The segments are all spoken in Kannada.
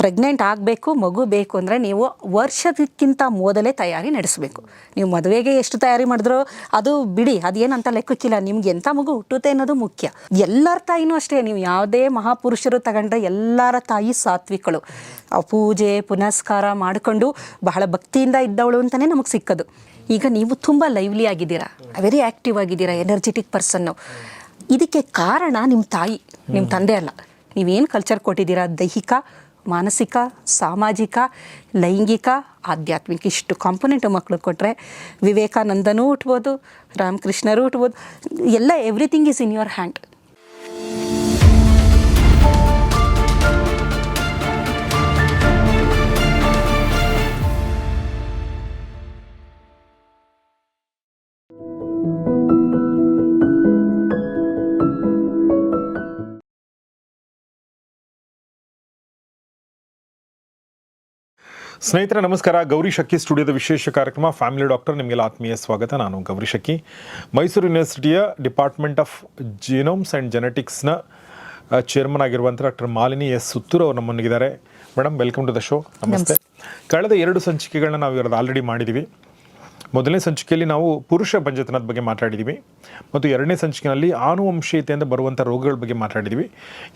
ಪ್ರೆಗ್ನೆಂಟ್ ಆಗಬೇಕು, ಮಗು ಬೇಕು ಅಂದರೆ ನೀವು ವರ್ಷದಕ್ಕಿಂತ ಮೊದಲೇ ತಯಾರಿ ನಡೆಸಬೇಕು. ನೀವು ಮದುವೆಗೆ ಎಷ್ಟು ತಯಾರಿ ಮಾಡಿದ್ರೋ ಅದು ಬಿಡಿ, ಅದೇನಂತ ಲೆಕ್ಕಕ್ಕಿಲ್ಲ. ನಿಮ್ಗೆ ಎಂಥ ಮಗು ಹುಟ್ಟುತ್ತೆ ಅನ್ನೋದು ಮುಖ್ಯ. ಎಲ್ಲರ ತಾಯಿನೂ ಅಷ್ಟೇ, ನೀವು ಯಾವುದೇ ಮಹಾಪುರುಷರು ತಗೊಂಡ್ರೆ ಎಲ್ಲರ ತಾಯಿ ಸಾತ್ವಿಕಳು. ಆ ಪೂಜೆ, ಪುನಸ್ಕಾರ ಮಾಡಿಕೊಂಡು ಬಹಳ ಭಕ್ತಿಯಿಂದ ಇದ್ದವಳು ಅಂತಲೇ ನಮಗೆ ಸಿಕ್ಕದು. ಈಗ ನೀವು ತುಂಬ ಲೈವ್ಲಿ ಆಗಿದ್ದೀರಾ ವೆರಿ ಆ್ಯಕ್ಟಿವ್ ಆಗಿದ್ದೀರಾ ಎನರ್ಜೆಟಿಕ್ ಪರ್ಸನ್ನು ಇದಕ್ಕೆ ಕಾರಣ ನಿಮ್ಮ ತಾಯಿ ನಿಮ್ಮ ತಂದೆ ಅಲ್ಲ. ನೀವೇನು ಕಲ್ಚರ್ ಕೊಟ್ಟಿದ್ದೀರಾ, ದೈಹಿಕ ಮಾನಸಿಕ, ಸಾಮಾಜಿಕ, ಲೈಂಗಿಕ, ಆಧ್ಯಾತ್ಮಿಕ ಇಷ್ಟು ಕಾಂಪೊನೆಂಟ್ ಮಕ್ಕಳು ಕೊಟ್ಟರೆ ವಿವೇಕಾನಂದನೂ ಹುಟ್ಬೋದು, ರಾಮಕೃಷ್ಣರು ಹುಟ್ಬೋದು, ಎಲ್ಲ everything is in your hand ಸ್ನೇಹಿತರೆ ನಮಸ್ಕಾರ. ಗೌರಿ ಶಕ್ಕಿ ಸ್ಟುಡಿಯೋದ ವಿಶೇಷ ಕಾರ್ಯಕ್ರಮ. ಫ್ಯಾಮಿಲಿ ಡಾಕ್ಟರ್ ನಿಮಗೆಲ್ಲ ಆತ್ಮೀಯ ಸ್ವಾಗತ. ನಾನು ಗೌರಿ ಶಕ್ಕಿ ಮೈಸೂರು ಯೂನಿವರ್ಸಿಟಿಯ ಡಿಪಾರ್ಟ್ಮೆಂಟ್ ಆಫ್ ಜೀನೋಮ್ಸ್ ಆ್ಯಂಡ್ ಜೆನೆಟಿಕ್ಸ್ನ ಚೇರ್ಮನ್ ಆಗಿರುವಂಥ ಡಾಕ್ಟರ್ ಮಾಲಿನಿ ಎಸ್ ಸುತ್ತೂರು ಅವರು ನಮ್ಮೊಂದಿಗಿದ್ದಾರೆ. Madam welcome to the show. ನಮಸ್ತೆ. ಕಳೆದ ಎರಡು ಸಂಚಿಕೆಗಳನ್ನ ನಾವು ಇವರದ್ದು ಆಲ್ರೆಡಿ ಮಾಡಿದ್ದೀವಿ ಮೊದಲನೇ ಸಂಚಿಕೆಯಲ್ಲಿ ನಾವು ಪುರುಷ ಪಂಚತನದ ಬಗ್ಗೆ ಮಾತಾಡಿದ್ದೀವಿ ಮತ್ತು ಎರಡನೇ ಸಂಚಿಕೆಯಲ್ಲಿ ಆನುವಂಶೀಯತೆಯಿಂದ ಬರುವಂಥ ರೋಗಗಳ ಬಗ್ಗೆ ಮಾತಾಡಿದ್ದೀವಿ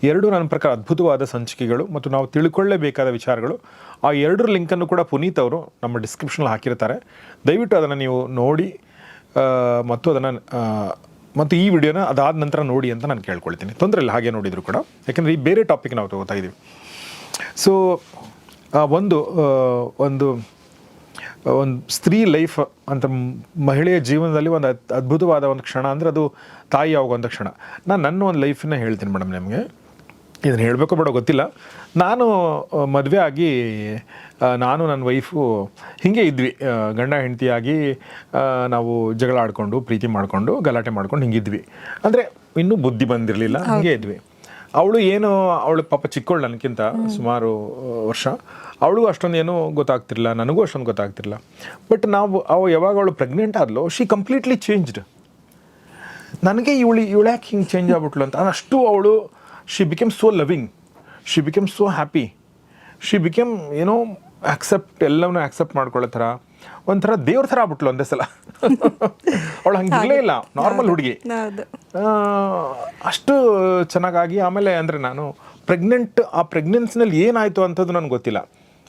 ಎರಡು ನನ್ನ ಪ್ರಕಾರ ಅದ್ಭುತವಾದ ಸಂಚಿಕೆಗಳು ಮತ್ತು ನಾವು ತಿಳ್ಕೊಳ್ಳೇಬೇಕಾದ ವಿಚಾರಗಳು. ಆ ಎರಡರ ಲಿಂಕನ್ನು ಕೂಡ ಪುನೀತ್ ಅವರು ನಮ್ಮ ಡಿಸ್ಕ್ರಿಪ್ಷನಲ್ಲಿ ಹಾಕಿರ್ತಾರೆ. ದಯವಿಟ್ಟು ಅದನ್ನು ನೀವು ನೋಡಿ ಮತ್ತು ಅದನ್ನು ಮತ್ತು ಈ ವಿಡಿಯೋನ ಅದಾದ ನಂತರ ನೋಡಿ ಅಂತ ನಾನು ಕೇಳ್ಕೊಳ್ತೀನಿ. ತೊಂದರೆ ಇಲ್ಲ, ಹಾಗೆ ನೋಡಿದರೂ ಕೂಡ. ಯಾಕೆಂದರೆ ಈ ಬೇರೆ ಟಾಪಿಕ್ ನಾವು ತಗೋತಾ ಇದ್ದೀವಿ ಸೊ ಒಂದು ಒಂದು ಒಂದು ಸ್ತ್ರೀ ಲೈಫ್ ಅಂತ ಮಹಿಳೆಯ ಜೀವನದಲ್ಲಿ ಒಂದು ಅದ್ಭುತವಾದ ಒಂದು ಕ್ಷಣ ಅಂದರೆ ಅದು ತಾಯಿ ಆಗುವಂಥ ಕ್ಷಣ. ನಾನು ನನ್ನ ಒಂದು ಲೈಫನ್ನ ಹೇಳ್ತೀನಿ ಮೇಡಮ್ ನಿಮಗೆ. ಇದನ್ನು ಹೇಳಬೇಕು ಬೇಡ ಗೊತ್ತಿಲ್ಲ. ನಾನು ಮದುವೆ ಆಗಿ ನಾನು ನನ್ನ ವೈಫು ಹೀಗೆ ಇದ್ವಿ. ಗಂಡ ಹೆಂಡತಿಯಾಗಿ ನಾವು ಜಗಳ ಆಡಿಕೊಂಡು ಪ್ರೀತಿ ಮಾಡಿಕೊಂಡು ಗಲಾಟೆ ಮಾಡ್ಕೊಂಡು ಹಿಂಗಿದ್ವಿ ಅಂದರೆ ಇನ್ನೂ ಬುದ್ಧಿ ಬಂದಿರಲಿಲ್ಲ ಹೀಗೆ ಇದ್ವಿ. ಅವಳು ಏನು ಅವಳು ಪಾಪ ಚಿಕ್ಕವಳು ನನಗಿಂತ ಸುಮಾರು ವರ್ಷ. ಅವಳಿಗೂ ಅಷ್ಟೊಂದು ಏನೂ ಗೊತ್ತಾಗ್ತಿರ್ಲಿಲ್ಲ ನನಗೂ ಅಷ್ಟೊಂದು ಗೊತ್ತಾಗ್ತಿರ್ಲಿಲ್ಲ. ಬಟ್ ನಾವು ಅವ ಯಾವಾಗ ಅವಳು ಪ್ರೆಗ್ನೆಂಟ್ ಆದ್ಲು ಶಿ ಕಂಪ್ಲೀಟ್ಲಿ ಚೇಂಜ್ಡ್ ನನಗೆ ಇವಳು ಇವಳು ಯಾಕೆ ಹಿಂಗೆ ಚೇಂಜ್ ಆಗ್ಬಿಟ್ಲು ಅಂತ ಅಷ್ಟು ಅವಳು she became so loving she became so happy she became ಏನೋ ಆಕ್ಸೆಪ್ಟ್ ಎಲ್ಲವನ್ನೂ ಆಕ್ಸೆಪ್ಟ್ ಮಾಡ್ಕೊಳ್ಳೋ ಥರ. ಒಂಥರ ದೇವ್ರ ಥರ ಆಗ್ಬಿಟ್ಲು ಒಂದೇ ಸಲ. ಅವಳು ಹಂಗಿರಲೇ ಇಲ್ಲ ನಾರ್ಮಲ್ ಹುಡುಗಿ. ಅಷ್ಟು ಚೆನ್ನಾಗಾಗಿ ಆಮೇಲೆ ಅಂದರೆ ನಾನು ಪ್ರೆಗ್ನೆಂಟ್ ಆ ಪ್ರೆಗ್ನೆನ್ಸಿನಲ್ಲಿ ಏನಾಯಿತು ಅಂಥದ್ದು ನನಗೆ ಗೊತ್ತಿಲ್ಲ.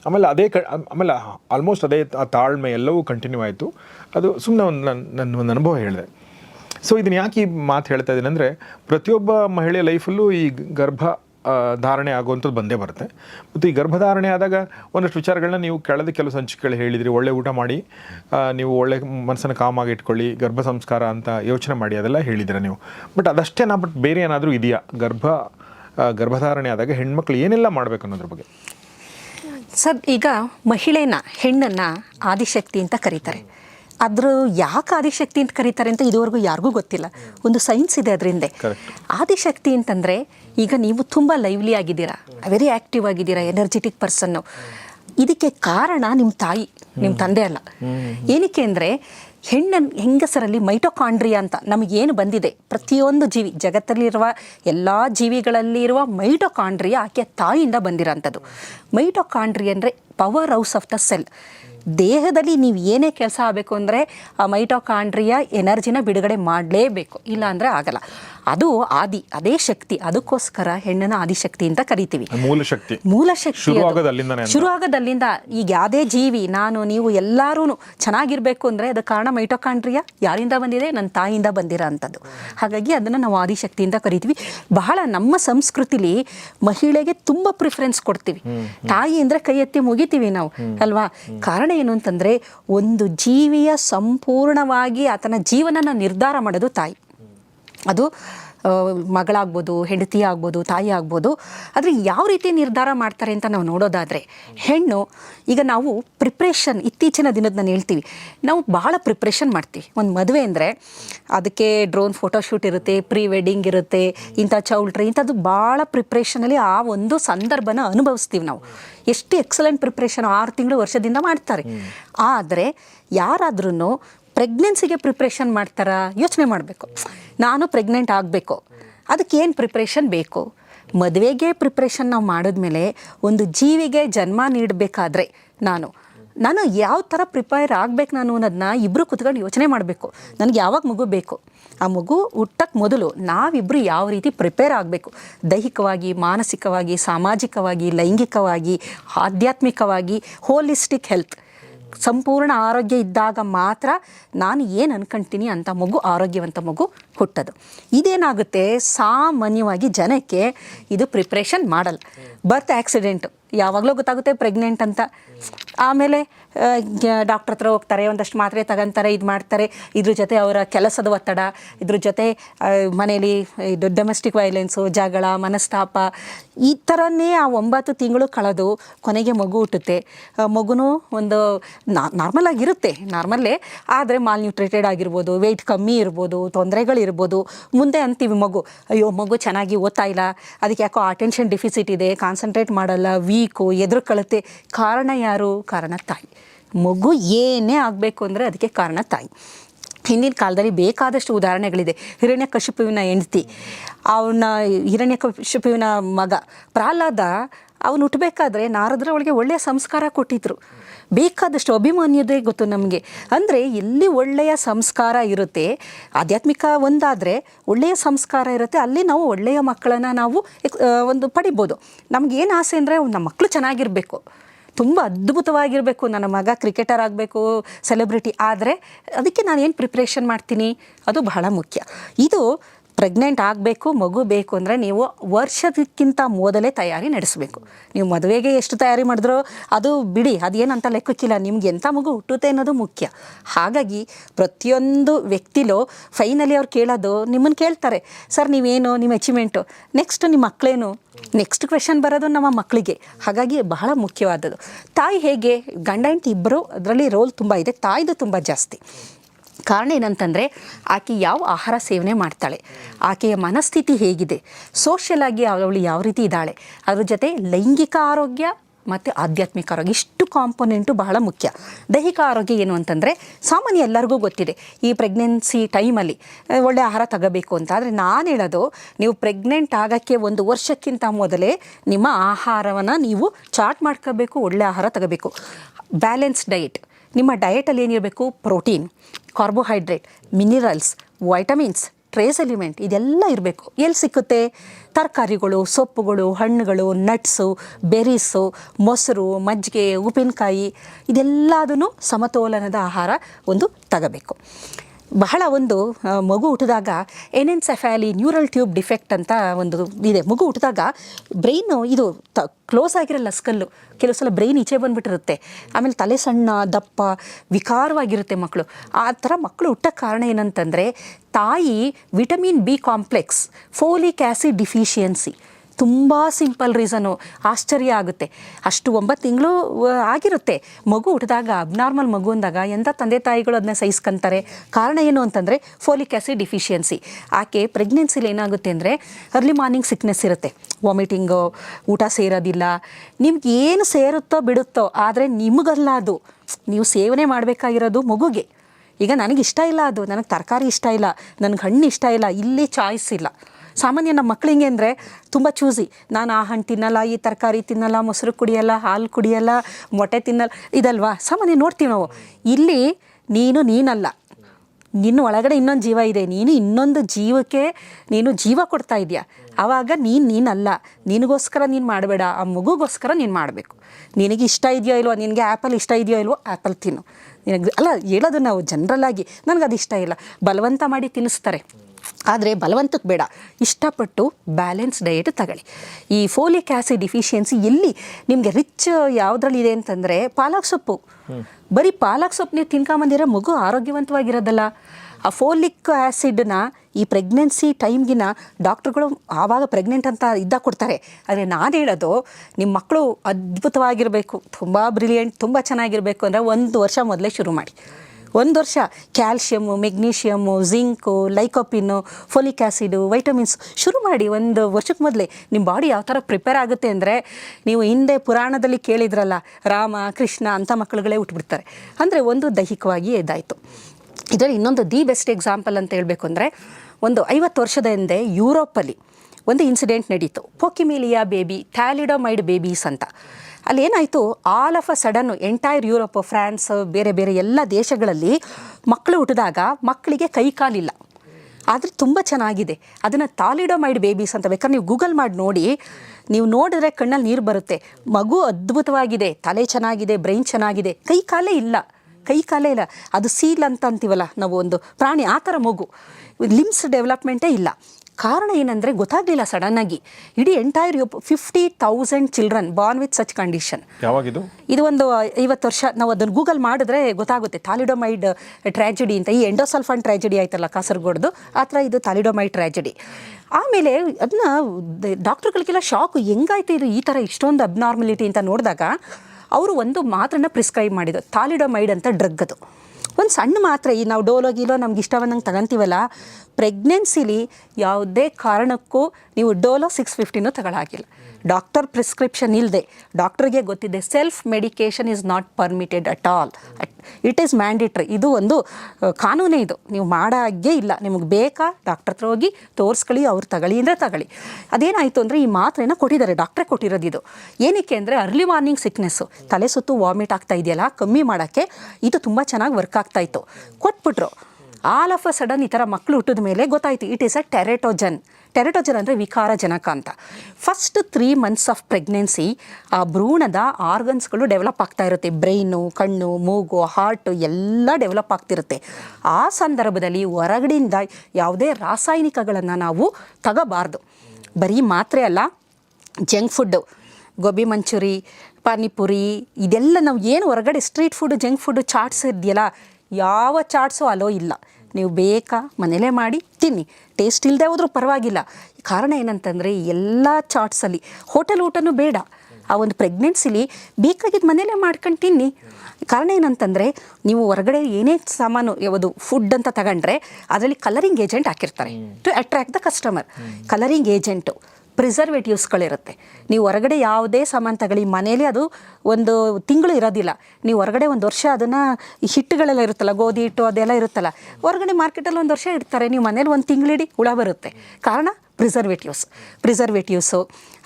ಆಮೇಲೆ ಅದೇ ಕ ಆಮೇಲೆ ಆಲ್ಮೋಸ್ಟ್ ಅದೇ ಆ ತಾಳ್ಮೆ ಎಲ್ಲವೂ ಕಂಟಿನ್ಯೂ ಆಯಿತು. ಅದು ಸುಮ್ಮನೆ ಒಂದು ನನ್ನ ನನ್ನ ಒಂದು ಅನುಭವ ಹೇಳಿದೆ. ಸೊ ಇದನ್ನು ಯಾಕೆ ಈ ಮಾತು ಹೇಳ್ತಾ ಇದ್ದೀನಿ ಅಂದರೆ, ಪ್ರತಿಯೊಬ್ಬ ಮಹಿಳೆಯ ಲೈಫಲ್ಲೂ ಈ ಗರ್ಭ ಧಾರಣೆ ಆಗುವಂಥದ್ದು ಬಂದೇ ಬರುತ್ತೆ. ಮತ್ತು ಈ ಗರ್ಭಧಾರಣೆ ಆದಾಗ ಒಂದಷ್ಟು ವಿಚಾರಗಳನ್ನ ನೀವು ಕೆಳದ ಕೆಲವು ಸಂಚಿಕೆಗಳು ಹೇಳಿದ್ರಿ, ಒಳ್ಳೆ ಊಟ ಮಾಡಿ ನೀವು ಒಳ್ಳೆ ಮನಸ್ಸನ್ನು ಕಾಮಾಗಿ ಇಟ್ಕೊಳ್ಳಿ, ಗರ್ಭ ಸಂಸ್ಕಾರ ಅಂತ ಯೋಚನೆ ಮಾಡಿ, ಅದೆಲ್ಲ ಹೇಳಿದಿರ ನೀವು. ಬಟ್ ಅದಷ್ಟೇನಾ ಬಟ್ ಬೇರೆ ಏನಾದರೂ ಇದೆಯಾ? ಗರ್ಭ ಗರ್ಭಧಾರಣೆ ಆದಾಗ ಹೆಣ್ಮಕ್ಳು ಏನೆಲ್ಲ ಮಾಡಬೇಕು ಅನ್ನೋದ್ರ ಬಗ್ಗೆ? ಸರ್ ಈಗ ಮಹಿಳೆನ ಹೆಣ್ಣನ್ನ ಆದಿಶಕ್ತಿ ಅಂತ ಕರೀತಾರೆ. ಅದ್ರ ಯಾಕೆ ಆದಿಶಕ್ತಿ ಅಂತ ಕರೀತಾರೆ ಅಂತ ಇದುವರೆಗೂ ಯಾರಿಗೂ ಗೊತ್ತಿಲ್ಲ. ಒಂದು ಸೈನ್ಸ್ ಇದೆ ಅದರಿಂದ. ಆದಿಶಕ್ತಿ ಅಂತಂದರೆ ಈಗ ನೀವು ತುಂಬ ಲೈವ್ಲಿ ಆಗಿದ್ದೀರಾ ವೆರಿ ಆ್ಯಕ್ಟಿವ್ ಆಗಿದ್ದೀರಾ ಎನರ್ಜೆಟಿಕ್ ಪರ್ಸನ್ನು ಇದಕ್ಕೆ ಕಾರಣ ನಿಮ್ಮ ತಾಯಿ ನಿಮ್ಮ ತಂದೆ ಅಲ್ಲ. ಏನಕ್ಕೆ ಅಂದರೆ ಹೆಣ್ಣ ಹೆಂಗಸರಲ್ಲಿ ಮೈಟೊಕಾಂಡ್ರಿಯಾ ಅಂತ ನಮಗೇನು ಬಂದಿದೆ? ಪ್ರತಿಯೊಂದು ಜೀವಿ, ಜಗತ್ತಲ್ಲಿರುವ ಎಲ್ಲ ಜೀವಿಗಳಲ್ಲಿ ಇರುವ ಮೈಟೊಕಾಂಡ್ರಿಯಾ ಆಕೆ ತಾಯಿಯಿಂದ ಬಂದಿರೋಂಥದ್ದು. ಮೈಟೊಕಾಂಡ್ರಿ ಅಂದರೆ power house of the cell ದೇಹದಲ್ಲಿ ನೀವು ಏನೇ ಕೆಲಸ ಆಗಬೇಕು ಅಂದರೆ ಆ ಮೈಟೊಕಾಂಡ್ರಿಯಾ ಎನರ್ಜಿನ ಬಿಡುಗಡೆ ಮಾಡಲೇಬೇಕು. ಇಲ್ಲಾಂದರೆ ಆಗಲ್ಲ. ಅದು ಆದಿ ಅದೇ ಶಕ್ತಿ ಅದಕ್ಕೋಸ್ಕರ ಹೆಣ್ಣನ ಆದಿಶಕ್ತಿ ಅಂತ ಕರಿತೀವಿ. ಮೂಲ ಶಕ್ತಿ. ಮೂಲ ಶಕ್ತಿ ಶುರು ಅಂತ. ಆಗೋದಲ್ಲಿಂದ ಈಗ ಯಾವುದೇ ಜೀವಿ ನಾನು ನೀವು ಎಲ್ಲರೂ ಚೆನ್ನಾಗಿರ್ಬೇಕು ಅಂದ್ರೆ ಅದು ಕಾರಣ ಮೈಟೋಕಾಂಡ್ರಿಯಾ? ಯಾರಿಂದ ಬಂದಿದೆ? ನನ್ನ ತಾಯಿಯಿಂದ ಬಂದಿರೋ ಅಂಥದ್ದು. ಹಾಗಾಗಿ ಅದನ್ನು ನಾವು ಆದಿಶಕ್ತಿಯಿಂದ ಕರಿತೀವಿ. ಬಹಳ ನಮ್ಮ ಸಂಸ್ಕೃತಿಲಿ ಮಹಿಳೆಗೆ ತುಂಬ ಪ್ರಿಫರೆನ್ಸ್ ಕೊಡ್ತೀವಿ. ತಾಯಿ ಅಂದ್ರೆ ಕೈ ಎತ್ತಿ ಮುಗಿತೀವಿ ನಾವು. ಅಲ್ವಾ? ಕಾರಣ ಏನು ಅಂತಂದ್ರೆ ಒಂದು ಜೀವಿಯ ಸಂಪೂರ್ಣವಾಗಿ ಆತನ ಜೀವನನ ನಿರ್ಧಾರ ಮಾಡೋದು ತಾಯಿ. ಅದು ಮಗಳಾಗ್ಬೋದು ಹೆಂಡತಿ ಆಗ್ಬೋದು ತಾಯಿ ಆಗ್ಬೋದು ಆದರೆ ಯಾವ ರೀತಿ ನಿರ್ಧಾರ ಮಾಡ್ತಾರೆ ಅಂತ ನಾವು ನೋಡೋದಾದರೆ ಹೆಣ್ಣು ಈಗ ನಾವು ಪ್ರಿಪ್ರೇಷನ್ ಇತ್ತೀಚಿನ ದಿನದ ನಾನು ಹೇಳ್ತೀವಿ. ನಾವು ಭಾಳ ಪ್ರಿಪ್ರೇಷನ್ ಮಾಡ್ತೀವಿ. ಒಂದು ಮದುವೆ ಅಂದರೆ ಅದಕ್ಕೆ ಡ್ರೋನ್ ಫೋಟೋಶೂಟ್ ಇರುತ್ತೆ ಪ್ರೀ ವೆಡ್ಡಿಂಗ್ ಇರುತ್ತೆ ಇಂಥ ಚೌಲ್ಟ್ರಿ ಇಂಥದ್ದು ಭಾಳ ಪ್ರಿಪ್ರೇಷನಲ್ಲಿ ಆ ಒಂದು ಸಂದರ್ಭನ ಅನುಭವಿಸ್ತೀವಿ ನಾವು. ಎಷ್ಟು ಎಕ್ಸಲೆಂಟ್ ಪ್ರಿಪ್ರೇಷನ್ ಆರು ತಿಂಗಳು ವರ್ಷದಿಂದ ಮಾಡ್ತಾರೆ. ಆದರೆ ಯಾರಾದ್ರೂ ಪ್ರೆಗ್ನೆನ್ಸಿಗೆ ಪ್ರಿಪ್ರೇಷನ್ ಮಾಡ್ತಾರಾ? ಯೋಚನೆ ಮಾಡಬೇಕು. ನಾನು ಪ್ರೆಗ್ನೆಂಟ್ ಆಗಬೇಕು. ಅದಕ್ಕೆ ಏನು ಪ್ರಿಪ್ರೇಷನ್ ಬೇಕು? ಮದುವೆಗೆ ಪ್ರಿಪ್ರೇಷನ್ ನಾವು ಮಾಡಿದ್ಮೇಲೆ ಒಂದು ಜೀವಿಗೆ ಜನ್ಮ ನೀಡಬೇಕಾದ್ರೆ ನಾನು ನಾನು ಯಾವ ಥರ ಪ್ರಿಪೇರ್ ಆಗಬೇಕು ನಾನು ಅನ್ನೋದನ್ನ ಇಬ್ಬರು ಕುತ್ಕೊಂಡು ಯೋಚನೆ ಮಾಡಬೇಕು. ನನಗೆ ಯಾವಾಗ ಮಗು ಬೇಕು? ಆ ಮಗು ಹುಟ್ಟಕ್ಕೆ ಮೊದಲು ನಾವಿಬ್ಬರು ಯಾವ ರೀತಿ ಪ್ರಿಪೇರ್ ಆಗಬೇಕು? ದೈಹಿಕವಾಗಿ, ಮಾನಸಿಕವಾಗಿ, ಸಾಮಾಜಿಕವಾಗಿ, ಲೈಂಗಿಕವಾಗಿ, ಆಧ್ಯಾತ್ಮಿಕವಾಗಿ ಹೋಲಿಸ್ಟಿಕ್ ಹೆಲ್ತ್ ಸಂಪೂರ್ಣ ಆರೋಗ್ಯ ಇದ್ದಾಗ ಮಾತ್ರ ನಾನು ಏನು ಅನ್ಕೊಂತೀನಿ ಅಂತ ಮಗು ಆರೋಗ್ಯವಂತ ಮಗು ಹುಟ್ಟೋದು. ಇದೇನಾಗುತ್ತೆ? ಸಾಮಾನ್ಯವಾಗಿ ಜನಕ್ಕೆ ಇದು ಪ್ರಿಪ್ರೇಷನ್ ಮಾಡಲ್ಲ. ಬರ್ತ್ ಆಕ್ಸಿಡೆಂಟು ಯಾವಾಗಲೂ ಗೊತ್ತಾಗುತ್ತೆ ಪ್ರೆಗ್ನೆಂಟ್ ಅಂತ. ಆಮೇಲೆ ಡಾಕ್ಟ್ರ್ ಹತ್ರ ಹೋಗ್ತಾರೆ, ಒಂದಷ್ಟು ಮಾತ್ರೆ ತಗೊಂತಾರೆ, ಇದು ಮಾಡ್ತಾರೆ. ಇದ್ರ ಜೊತೆ ಅವರ ಕೆಲಸದ ಒತ್ತಡ, ಇದ್ರ ಜೊತೆ ಮನೇಲಿ ಇದು ಡೊಮೆಸ್ಟಿಕ್ ವೈಲೆನ್ಸು ಜಗಳ, ಮನಸ್ತಾಪ, ಈ ಥರನೇ ಆ ಒಂಬತ್ತು ತಿಂಗಳು ಕಳೆದು ಕೊನೆಗೆ ಮಗು ಹುಟ್ಟುತ್ತೆ. ಮಗುನೂ ಒಂದು ನಾರ್ಮಲ್ ಆಗಿರುತ್ತೆ ನಾರ್ಮಲ್ಲೇ ಆದರೆ ಮಾಲ್ ನ್ಯೂಟ್ರೇಟೆಡ್ ಆಗಿರ್ಬೋದು ವೆಯ್ಟ್ ಕಮ್ಮಿ ಇರ್ಬೋದು, ತೊಂದರೆಗಳಿರ್ಬೋದು. ಮುಂದೆ ಅಂತೀವಿ ಮಗು, ಅಯ್ಯೋ, ಮಗು ಚೆನ್ನಾಗಿ ಓದ್ತಾ ಇಲ್ಲ. ಅದಕ್ಕೆ ಯಾಕೋ ಅಟೆನ್ಷನ್ ಡಿಫಿಸಿಟ್ ಇದೆ ಕಾನ್ಸಂಟ್ರೇಟ್ ಮಾಡಲ್ಲ ವೀಕು ಕಳತೆ ಕಾರಣ ಯಾರು? ಕಾರಣ ತಾಯಿ. ಮಗು ಏನೇ ಆಗಬೇಕು ಅಂದರೆ ಅದಕ್ಕೆ ಕಾರಣ ತಾಯಿ. ಹಿಂದಿನ ಕಾಲದಲ್ಲಿ ಬೇಕಾದಷ್ಟು ಉದಾಹರಣೆಗಳಿದೆ. ಹಿರಣ್ಯ ಕಶಿಪುವಿನ ಹೆಂಡತಿ, ಅವನ ಹಿರಣ್ಯ ಕಶಿಪುವಿನ ಮಗ ಪ್ರಹ್ಲಾದ, ಅವನು ಹುಟ್ಟಬೇಕಾದ್ರೆ ನಾರದ್ರ ಒಳಗೆ ಒಳ್ಳೆಯ ಸಂಸ್ಕಾರ ಕೊಟ್ಟಿದ್ರು. ಬೇಕಾದಷ್ಟು ಅಭಿಮಾನ್ಯದೇ ಗೊತ್ತು ನಮಗೆ. ಅಂದರೆ ಎಲ್ಲಿ ಒಳ್ಳೆಯ ಸಂಸ್ಕಾರ ಇರುತ್ತೆ, ಆಧ್ಯಾತ್ಮಿಕ ಒಂದಾದರೆ ಒಳ್ಳೆಯ ಸಂಸ್ಕಾರ ಇರುತ್ತೆ, ಅಲ್ಲಿ ನಾವು ಒಳ್ಳೆಯ ಮಕ್ಕಳನ್ನು ನಾವು ಒಂದು ಪಡಿಬೋದು. ನಮಗೇನು ಆಸೆ ಅಂದರೆ ನಮ್ಮ ಮಕ್ಕಳು ಚೆನ್ನಾಗಿರಬೇಕು. ತುಂಬ ಅದ್ಭುತವಾಗಿರಬೇಕು. ನನ್ನ ಮಗ ಕ್ರಿಕೆಟರ್ ಆಗಬೇಕು ಸೆಲೆಬ್ರಿಟಿ ಆದರೆ ಅದಕ್ಕೆ ನಾನು ಏನು ಪ್ರಿಪ್ರೇಷನ್ ಮಾಡ್ತೀನಿ? ಅದು ಬಹಳ ಮುಖ್ಯ. ಇದು ಪ್ರೆಗ್ನೆಂಟ್ ಆಗಬೇಕು, ಮಗು ಬೇಕು ಅಂದರೆ ನೀವು ವರ್ಷದಕ್ಕಿಂತ ಮೊದಲೇ ತಯಾರಿ ನಡೆಸಬೇಕು. ನೀವು ಮದುವೆಗೆ ಎಷ್ಟು ತಯಾರಿ ಮಾಡಿದ್ರೋ ಅದು ಬಿಡಿ, ಅದೇನಂತ ಲೆಕ್ಕಕ್ಕಿಲ್ಲ. ನಿಮ್ಗೆ ಎಂಥ ಮಗು ಹುಟ್ಟುತ್ತೆ ಅನ್ನೋದು ಮುಖ್ಯ. ಹಾಗಾಗಿ ಪ್ರತಿಯೊಂದು ವ್ಯಕ್ತಿಲೂ ಫೈನಲಿ ಅವ್ರು ಕೇಳೋದು ನಿಮ್ಮನ್ನು ಕೇಳ್ತಾರೆ. ಸರ್, ನೀವೇನು, ನಿಮ್ಮ ಅಚೀವ್ಮೆಂಟು ನೆಕ್ಸ್ಟ್ ನಿಮ್ಮ ಮಕ್ಕಳೇನು ನೆಕ್ಸ್ಟ್ ಕ್ವೆಶನ್ ಬರೋದು ನಮ್ಮ ಮಕ್ಕಳಿಗೆ ಹಾಗಾಗಿ ಬಹಳ ಮುಖ್ಯವಾದದ್ದು. ತಾಯಿ ಹೇಗೆ? ಗಂಡ, ಹೆಂಡತಿ ಇಬ್ಬರು ಅದರಲ್ಲಿ ರೋಲ್ ತುಂಬ ಇದೆ. ತಾಯಿದು ತುಂಬ ಜಾಸ್ತಿ. ಕಾರಣ ಏನಂತಂದರೆ, ಆಕೆ ಯಾವ ಆಹಾರ ಸೇವನೆ ಮಾಡ್ತಾಳೆ, ಆಕೆಯ ಮನಸ್ಥಿತಿ ಹೇಗಿದೆ ಸೋಷಿಯಲ್ ಆಗಿ ಅವಳು ಯಾವ ರೀತಿ ಇದ್ದಾಳೆ, ಅದ್ರ ಜೊತೆ ಲೈಂಗಿಕ ಆರೋಗ್ಯ ಮತ್ತು ಆಧ್ಯಾತ್ಮಿಕ ಆರೋಗ್ಯ, ಇಷ್ಟು ಕಾಂಪೊನೆಂಟು ಬಹಳ ಮುಖ್ಯ. ದೈಹಿಕ ಆರೋಗ್ಯ ಏನು ಅಂತಂದರೆ, ಸಾಮಾನ್ಯ ಎಲ್ಲರಿಗೂ ಗೊತ್ತಿದೆ, ಈ ಪ್ರೆಗ್ನೆನ್ಸಿ ಟೈಮಲ್ಲಿ ಒಳ್ಳೆ ಆಹಾರ ತಗೋಬೇಕು ಅಂತ. ಆದರೆ ನಾನು ಹೇಳೋದು, ನೀವು ಪ್ರೆಗ್ನೆಂಟ್ ಆಗೋಕ್ಕೆ ಒಂದು ವರ್ಷಕ್ಕಿಂತ ಮೊದಲೇ ನಿಮ್ಮ ಆಹಾರವನ್ನು ನೀವು ಚಾರ್ಟ್ ಮಾಡ್ಕೋಬೇಕು, ಒಳ್ಳೆ ಆಹಾರ ತಗೋಬೇಕು. ಬ್ಯಾಲೆನ್ಸ್ ಡಯಟ್ ನಿಮ್ಮ ಡಯೆಟಲ್ಲಿ ಏನಿರಬೇಕು? Protein carbohydrate minerals vitamins trace element ಇದೆಲ್ಲ ಇರಬೇಕು. ಎಲ್ಲಿ ಸಿಕ್ಕುತ್ತೆ? ತರಕಾರಿಗಳು, ಸೊಪ್ಪುಗಳು, ಹಣ್ಣುಗಳು ನಟ್ಸು ಬೆರೀಸು ಮೊಸರು, ಮಜ್ಜಿಗೆ, ಉಪ್ಪಿನಕಾಯಿ ಇದೆಲ್ಲದೂ ಸಮತೋಲನದ ಆಹಾರ ಒಂದು ತಗೋಬೇಕು. ಬಹಳ ಒಂದು ಮಗು ಹುಟ್ಟಿದಾಗ ಎನೆನ್ಸೆಫ್ಯಾಲಿ ನ್ಯೂರಲ್ ಟ್ಯೂಬ್ ಡಿಫೆಕ್ಟ್ ಅಂತ ಒಂದು ಇದೆ. ಮಗು ಹುಟ್ಟಿದಾಗ ಬ್ರೈನು ಇದು ತ, ಕ್ಲೋಸ್ ಆಗಿರಲ್ಲ ಸ್ಕಲ್ಲು. ಕೆಲವು ಸಲ ಬ್ರೈನ್ ಈಚೆ ಬಂದುಬಿಟ್ಟಿರುತ್ತೆ. ಆಮೇಲೆ ತಲೆ ಸಣ್ಣ, ದಪ್ಪ, ವಿಕಾರವಾಗಿರುತ್ತೆ ಮಕ್ಕಳು. ಆ ಥರ ಮಕ್ಕಳು ಹುಟ್ಟಕ್ಕೆ ಕಾರಣ ಏನಂತಂದರೆ ತಾಯಿ vitamin B complex, folic acid deficiency. ತುಂಬ ಸಿಂಪಲ್ ರೀಸನು. ಆಶ್ಚರ್ಯ ಆಗುತ್ತೆ. ಅಷ್ಟು ಒಂಬತ್ತು ತಿಂಗಳು ಆಗಿರುತ್ತೆ. ಮಗು ಹುಟ್ಟಿದಾಗ ಅಬ್ನಾರ್ಮಲ್ ಮಗು ಅಂದಾಗ ಎಂಥ ತಂದೆ ತಾಯಿಗಳು ಅದನ್ನ ಸಹಿಸ್ಕೊಂತಾರೆ? ಕಾರಣ ಏನು ಅಂತಂದರೆ ಫೋಲಿಕ್ ಆ್ಯಸಿಡ್ ಡಿಫಿಷಿಯನ್ಸಿ ಆಕೆ ಪ್ರೆಗ್ನೆನ್ಸಿಲಿ ಏನಾಗುತ್ತೆ ಅಂದರೆ ಅರ್ಲಿ ಮಾರ್ನಿಂಗ್ ಸಿಕ್ನೆಸ್ ಇರುತ್ತೆ. ವಾಮಿಟಿಂಗು ಊಟ ಸೇರೋದಿಲ್ಲ. ನಿಮ್ಗೆ ಏನು ಸೇರುತ್ತೋ ಬಿಡುತ್ತೋ, ಆದರೆ ನಿಮಗಲ್ಲ ಅದು. ನೀವು ಸೇವನೆ ಮಾಡಬೇಕಾಗಿರೋದು ಮಗುಗೆ. ಈಗ ನನಗೆ ಇಷ್ಟ ಇಲ್ಲ ಅದು. ನನಗೆ ತರಕಾರಿ ಇಷ್ಟ ಇಲ್ಲ. ನನಗೆ ಹಣ್ಣು ಇಷ್ಟ ಇಲ್ಲ. ಇಲ್ಲಿ ಚಾಯ್ಸ್ ಇಲ್ಲ. ಸಾಮಾನ್ಯ ನಮ್ಮ ಮಕ್ಳು ಹಿಂಗೆ ಅಂದರೆ ತುಂಬ ಚೂಸಿ ನಾನು ಆ ಹಣ್ಣು ತಿನ್ನಲ್ಲ, ಈ ತರಕಾರಿ ತಿನ್ನಲ್ಲ, ಮೊಸರು ಕುಡಿಯಲ್ಲ, ಹಾಲು ಕುಡಿಯಲ್ಲ, ಮೊಟ್ಟೆ ತಿನ್ನಲ್ಲ, ಇದಲ್ವಾ? ಸಾಮಾನ್ಯ ನೋಡ್ತೀವಿ ನಾವು. ಇಲ್ಲಿ ನೀನು ನೀನಲ್ಲ. ನಿನ್ನ ಒಳಗಡೆ ಇನ್ನೊಂದು ಜೀವ ಇದೆ. ನೀನು ಇನ್ನೊಂದು ಜೀವಕ್ಕೆ, ನೀನು ಜೀವ ಕೊಡ್ತಾ ಇದೆಯಾ? ಆವಾಗ ನೀನು ನೀನಲ್ಲ. ನಿನಗೋಸ್ಕರ ನೀನು ಮಾಡಬೇಡ. ಆ ಮಗುಗೋಸ್ಕರ ನೀನು ಮಾಡಬೇಕು. ನಿನಗೆ ಇಷ್ಟ ಇದೆಯೋ ಇಲ್ವೋ, ನಿನಗೆ ಆ್ಯಪಲ್ ಇಷ್ಟ ಇದೆಯೋ ಇಲ್ವೋ, ಆ್ಯಪಲ್ ತಿನ್ನು. ನಿನಗೆ, ಅಲ್ಲ, ಹೇಳೋದು ನಾವು ಜನರಲ್ಲಾಗಿ ನನಗೆ ಅದು ಇಷ್ಟ ಇಲ್ಲ. ಬಲವಂತ ಮಾಡಿ ತಿನ್ನಿಸ್ತಾರೆ. ಆದರೆ ಬಲವಂತಕ್ಕೆ ಬೇಡ. ಇಷ್ಟಪಟ್ಟು ಬ್ಯಾಲೆನ್ಸ್ ಡಯಟ್ ತಗೊಳ್ಳಿ. ಈ ಫೋಲಿಕ್ ಆ್ಯಸಿಡ್ ಡಿಫಿಷಿಯನ್ಸಿ ಎಲ್ಲಿ ನಿಮಗೆ ರಿಚ್ ಯಾವುದ್ರಲ್ಲಿ ಇದೆ ಅಂತಂದರೆ ಪಾಲಕ್ ಸೊಪ್ಪು. ಬರೀ ಪಾಲಕ್ ಸೊಪ್ಪು ನೀವು ತಿನ್ಕೊಂಬಂದಿರೋ ಮಗು ಆರೋಗ್ಯವಂತವಾಗಿರೋದಲ್ಲ. ಆ ಫೋಲಿಕ್ ಆ್ಯಸಿಡ್ನ ಈ ಪ್ರೆಗ್ನೆನ್ಸಿ ಟೈಮ್ಗಿನ ಡಾಕ್ಟ್ರುಗಳು ಆವಾಗ ಪ್ರೆಗ್ನೆಂಟ್ ಅಂತ ಇದ್ದಾಗ ಕೊಡ್ತಾರೆ. ಆದರೆ ನಾನು ಹೇಳೋದು ನಿಮ್ಮ ಮಕ್ಕಳು ಅದ್ಭುತವಾಗಿರಬೇಕು. ತುಂಬ ಬ್ರಿಲಿಯಂಟ್ ತುಂಬ ಚೆನ್ನಾಗಿರಬೇಕು ಅಂದರೆ ಒಂದು ವರ್ಷ ಮೊದಲೇ ಶುರು ಮಾಡಿ. ಒಂದು ವರ್ಷ calcium magnesium zinc lycopene folic acid vitamins ಶುರು ಮಾಡಿ ಒಂದು ವರ್ಷಕ್ಕೆ ಮೊದಲೇ ನಿಮ್ಮ ಬಾಡಿ ಯಾವ ಥರ ಪ್ರಿಪೇರ್ ಆಗುತ್ತೆ ಅಂದರೆ ನೀವು ಹಿಂದೆ ಪುರಾಣದಲ್ಲಿ ಕೇಳಿದ್ರಲ್ಲ, ರಾಮ, ಕೃಷ್ಣ ಅಂಥ ಮಕ್ಕಳುಗಳೇ ಉಟ್ಬಿಡ್ತಾರೆ ಅಂದರೆ ಒಂದು ದೈಹಿಕವಾಗಿ ಇದಾಯಿತು. ಇದರಲ್ಲಿ ಇನ್ನೊಂದು ದಿ ಬೆಸ್ಟ್ ಎಕ್ಸಾಂಪಲ್ ಅಂತ ಹೇಳಬೇಕು ಅಂದರೆ ಒಂದು ಐವತ್ತು ವರ್ಷದ ಹಿಂದೆ ಯುರೋಪಲ್ಲಿ ಒಂದು ಇನ್ಸಿಡೆಂಟ್ ನಡೀತು. ಪೋಕಿಮಿಲಿಯಾ ಬೇಬಿ ಥ್ಯಾಲಿಡೋಮೈಡ್ ಬೇಬೀಸ್ ಅಂತ. ಅಲ್ಲಿ ಏನಾಯಿತು? All of a sudden entire Europe France ಬೇರೆ ಬೇರೆ ಎಲ್ಲ ದೇಶಗಳಲ್ಲಿ ಮಕ್ಕಳು ಹುಟ್ಟಿದಾಗ ಮಕ್ಕಳಿಗೆ ಕೈ ಕಾಲಿಲ್ಲ. ಆದರೆ ತುಂಬ ಚೆನ್ನಾಗಿದೆ. ಅದನ್ನು ತಾಲಿಡೋಮೈಡ್ ಬೇಬೀಸ್ ಅಂತ ಬೇಕಾದ್ರೆ ನೀವು ಗೂಗಲ್ ಮಾಡಿ ನೋಡಿ. ನೀವು ನೋಡಿದ್ರೆ ಕಣ್ಣಲ್ಲಿ ನೀರು ಬರುತ್ತೆ. ಮಗು ಅದ್ಭುತವಾಗಿದೆ. ತಲೆ ಚೆನ್ನಾಗಿದೆ ಬ್ರೈನ್ ಚೆನ್ನಾಗಿದೆ. ಕೈ ಕಾಲೇ ಇಲ್ಲ. ಕೈ ಕಾಲೇ ಇಲ್ಲ. ಅದು ಸೀಲ್ ಅಂತ ಅಂತೀವಲ್ಲ ನಾವು ಒಂದು ಪ್ರಾಣಿ, ಆ ಥರ ಮಗು. ಲಿಮ್ಸ್ ಡೆವಲಪ್ಮೆಂಟೇ ಇಲ್ಲ. ಕಾರಣ ಏನಂದರೆ ಗೊತ್ತಾಗಲಿಲ್ಲ ಆಗಿ. ಇಡೀ entire fifty thousand children born with such condition ಯಾವಾಗಿದು? ಇದು ಒಂದು ಐವತ್ತು ವರ್ಷ. ನಾವು ಅದನ್ನು ಗೂಗಲ್ ಮಾಡಿದ್ರೆ ಗೊತ್ತಾಗುತ್ತೆ. ಥಾಲಿಡೋಮೈಡ್ ಟ್ರ್ಯಾಜಿಡಿ ಅಂತ. ಈ ಎಂಡೋಸಲ್ಫಾನ್ ಟ್ರ್ಯಾಜಿಡಿ ಆಯ್ತಲ್ಲ ಕಾಸರಗೋಡ್ದು. ಆ ಥರ ಇದು ಥಾಲಿಡೋಮೈಡ್ ಟ್ರ್ಯಾಜಿಡಿ ಆಮೇಲೆ ಅದನ್ನ ಡಾಕ್ಟ್ರುಗಳಿಗೆಲ್ಲ ಶಾಕ್ ಹೆಂಗಾಯ್ತು ಇದು ಈ ಥರ ಇಷ್ಟೊಂದು ಅಬ್ನಾರ್ಮಲಿಟಿ ಅಂತ ನೋಡಿದಾಗ ಅವರು ಒಂದು ಮಾತ್ರನ ಪ್ರಿಸ್ಕ್ರೈಬ್ ಮಾಡಿದ್ರು ಥಾಲಿಡೋಮೈಡ್ ಅಂತ ಡ್ರಗ್ ಅದು. ಒಂದು ಸಣ್ಣ ಮಾತ್ರೆ ಈ ನಾವು ಡೋಲೋ ಗೀಲೋ ನಮ್ಗೆ ಇಷ್ಟವನ್ನಂಗೆ ತಗೊಂತೀವಲ್ಲ ಪ್ರೆಗ್ನೆನ್ಸಿಲಿ ಯಾವುದೇ ಕಾರಣಕ್ಕೂ ನೀವು ಡೋಲೋ ಸಿಕ್ಸ್ ಫಿಫ್ಟಿನೂ ತಗೊಳ್ಳಾಗಿಲ್ಲ ಡಾಕ್ಟರ್ ಪ್ರಿಸ್ಕ್ರಿಪ್ಷನ್ ಇಲ್ಲದೆ ಡಾಕ್ಟ್ರಿಗೆ ಗೊತ್ತಿದೆ self medication is not permitted at all. It is mandatory. ಇದು ಒಂದು ಕಾನೂನೇ ಇದು. ನೀವು ಹಾಗೆ ಇಲ್ಲ. ನಿಮಗೆ ಬೇಕಾ ಡಾಕ್ಟರ್ ಹತ್ರ ಹೋಗಿ ತೋರಿಸ್ಕೊಳ್ಳಿ, ಅವ್ರು ತಗೊಳ್ಳಿ ಅಂದರೆ ತಗೊಳ್ಳಿ. ಅದೇನಾಯಿತು ಅಂದರೆ ಈ ಮಾತ್ರೆನ ಕೊಟ್ಟಿದ್ದಾರೆ. ಡಾಕ್ಟ್ರೇ ಕೊಟ್ಟಿರೋದು ಇದು. ಏನಕ್ಕೆ ಅಂದರೆ ಅರ್ಲಿ ಮಾರ್ನಿಂಗ್ ಸಿಕ್ನೆಸ್ಸು. ತಲೆ ಸುತ್ತು ವಾಮಿಟ್ ಆಗ್ತಾ ಇದೆಯಲ್ಲ, ಕಮ್ಮಿ ಮಾಡೋಕ್ಕೆ ಇದು ತುಂಬ ಚೆನ್ನಾಗಿ ವರ್ಕ್ ಆಗ್ತಾಯಿತ್ತು ಕೊಟ್ಬಿಟ್ರು. ಆಲ್ ಆಫ್ ಅ ಸಡನ್ ಈ ಥರ ಮಕ್ಕಳು ಹುಟ್ಟಿದ ಮೇಲೆ ಗೊತ್ತಾಯಿತು ಇಟ್ ಈಸ್ ಅ ಟೆರೆಟೋಜನ್ ಟೆರೆಟೋಜನ್ ಅಂದರೆ ವಿಕಾರ ಜನಕ ಅಂತ. First three months of pregnancy ಆ ಭ್ರೂಣದ ಆರ್ಗನ್ಸ್ಗಳು ಡೆವಲಪ್ ಆಗ್ತಾ ಇರುತ್ತೆ. ಬ್ರೈನು ಕಣ್ಣು, ಮೂಗು ಹಾರ್ಟು ಎಲ್ಲ ಡೆವಲಪ್ ಆಗ್ತಿರುತ್ತೆ. ಆ ಸಂದರ್ಭದಲ್ಲಿ ಹೊರಗಡೆಯಿಂದ ಯಾವುದೇ ರಾಸಾಯನಿಕಗಳನ್ನು ನಾವು ತಗೋಬಾರ್ದು. ಬರೀ ಮಾತ್ರೆ ಅಲ್ಲ ಜಂಕ್ ಫುಡ್ಡು ಗೋಬಿ ಮಂಚೂರಿ, ಪಾನಿಪುರಿ, ಇದೆಲ್ಲ ನಾವು ಏನು ಹೊರಗಡೆ street food junk food chaats ಇದೆಯಲ್ಲ, ಯಾವ ಚಾಟ್ಸು ಅಲೋ ಇಲ್ಲ. ನೀವು ಬೇಕಾ ಮನೇಲೇ ಮಾಡಿ ತಿನ್ನಿ. ಟೇಸ್ಟ್ ಇಲ್ಲದೆ ಹೋದರೂ ಪರವಾಗಿಲ್ಲ. ಕಾರಣ ಏನಂತಂದರೆ ಎಲ್ಲ ಚಾಟ್ಸಲ್ಲಿ ಹೋಟೆಲ್ ಊಟನೂ ಬೇಡ. ಆ ಒಂದು ಪ್ರೆಗ್ನೆನ್ಸಿಲಿ ಬೇಕಾಗಿದ್ದು ಮನೇಲೇ ಮಾಡ್ಕೊಂಡು ತಿನ್ನಿ. ಕಾರಣ ಏನಂತಂದರೆ ನೀವು ಹೊರಗಡೆ ಏನೇ ಸಾಮಾನು ಯಾವುದು ಫುಡ್ ಅಂತ ತಗೊಂಡ್ರೆ ಅದರಲ್ಲಿ ಕಲರಿಂಗ್ ಏಜೆಂಟ್ ಹಾಕಿರ್ತಾರೆ to attract the customer colouring agent ಪ್ರಿಸರ್ವೇಟಿವ್ಸ್ಗಳಿರುತ್ತೆ. ನೀವು ಹೊರಗಡೆ ಯಾವುದೇ ಸಾಮಾನು ತಗೊಳ್ಳಿ ಮನೇಲಿ ಅದು ಒಂದು ತಿಂಗಳು ಇರೋದಿಲ್ಲ. ನೀವು ಹೊರಗಡೆ ಒಂದು ವರ್ಷ ಅದನ್ನು ಹಿಟ್ಟುಗಳೆಲ್ಲ ಇರುತ್ತಲ್ಲ, ಗೋಧಿ ಹಿಟ್ಟು ಅದೆಲ್ಲ ಇರುತ್ತಲ್ಲ, ಹೊರಗಡೆ ಮಾರ್ಕೆಟಲ್ಲಿ ಒಂದು ವರ್ಷ ಇಡ್ತಾರೆ. ನೀವು ಮನೇಲಿ ಒಂದು ತಿಂಗಳಿಡಿ ಹುಳ ಬರುತ್ತೆ. ಕಾರಣ ಪ್ರಿಸರ್ವೇಟಿವ್ಸ್, ಪ್ರಿಸರ್ವೇಟಿವ್ಸು.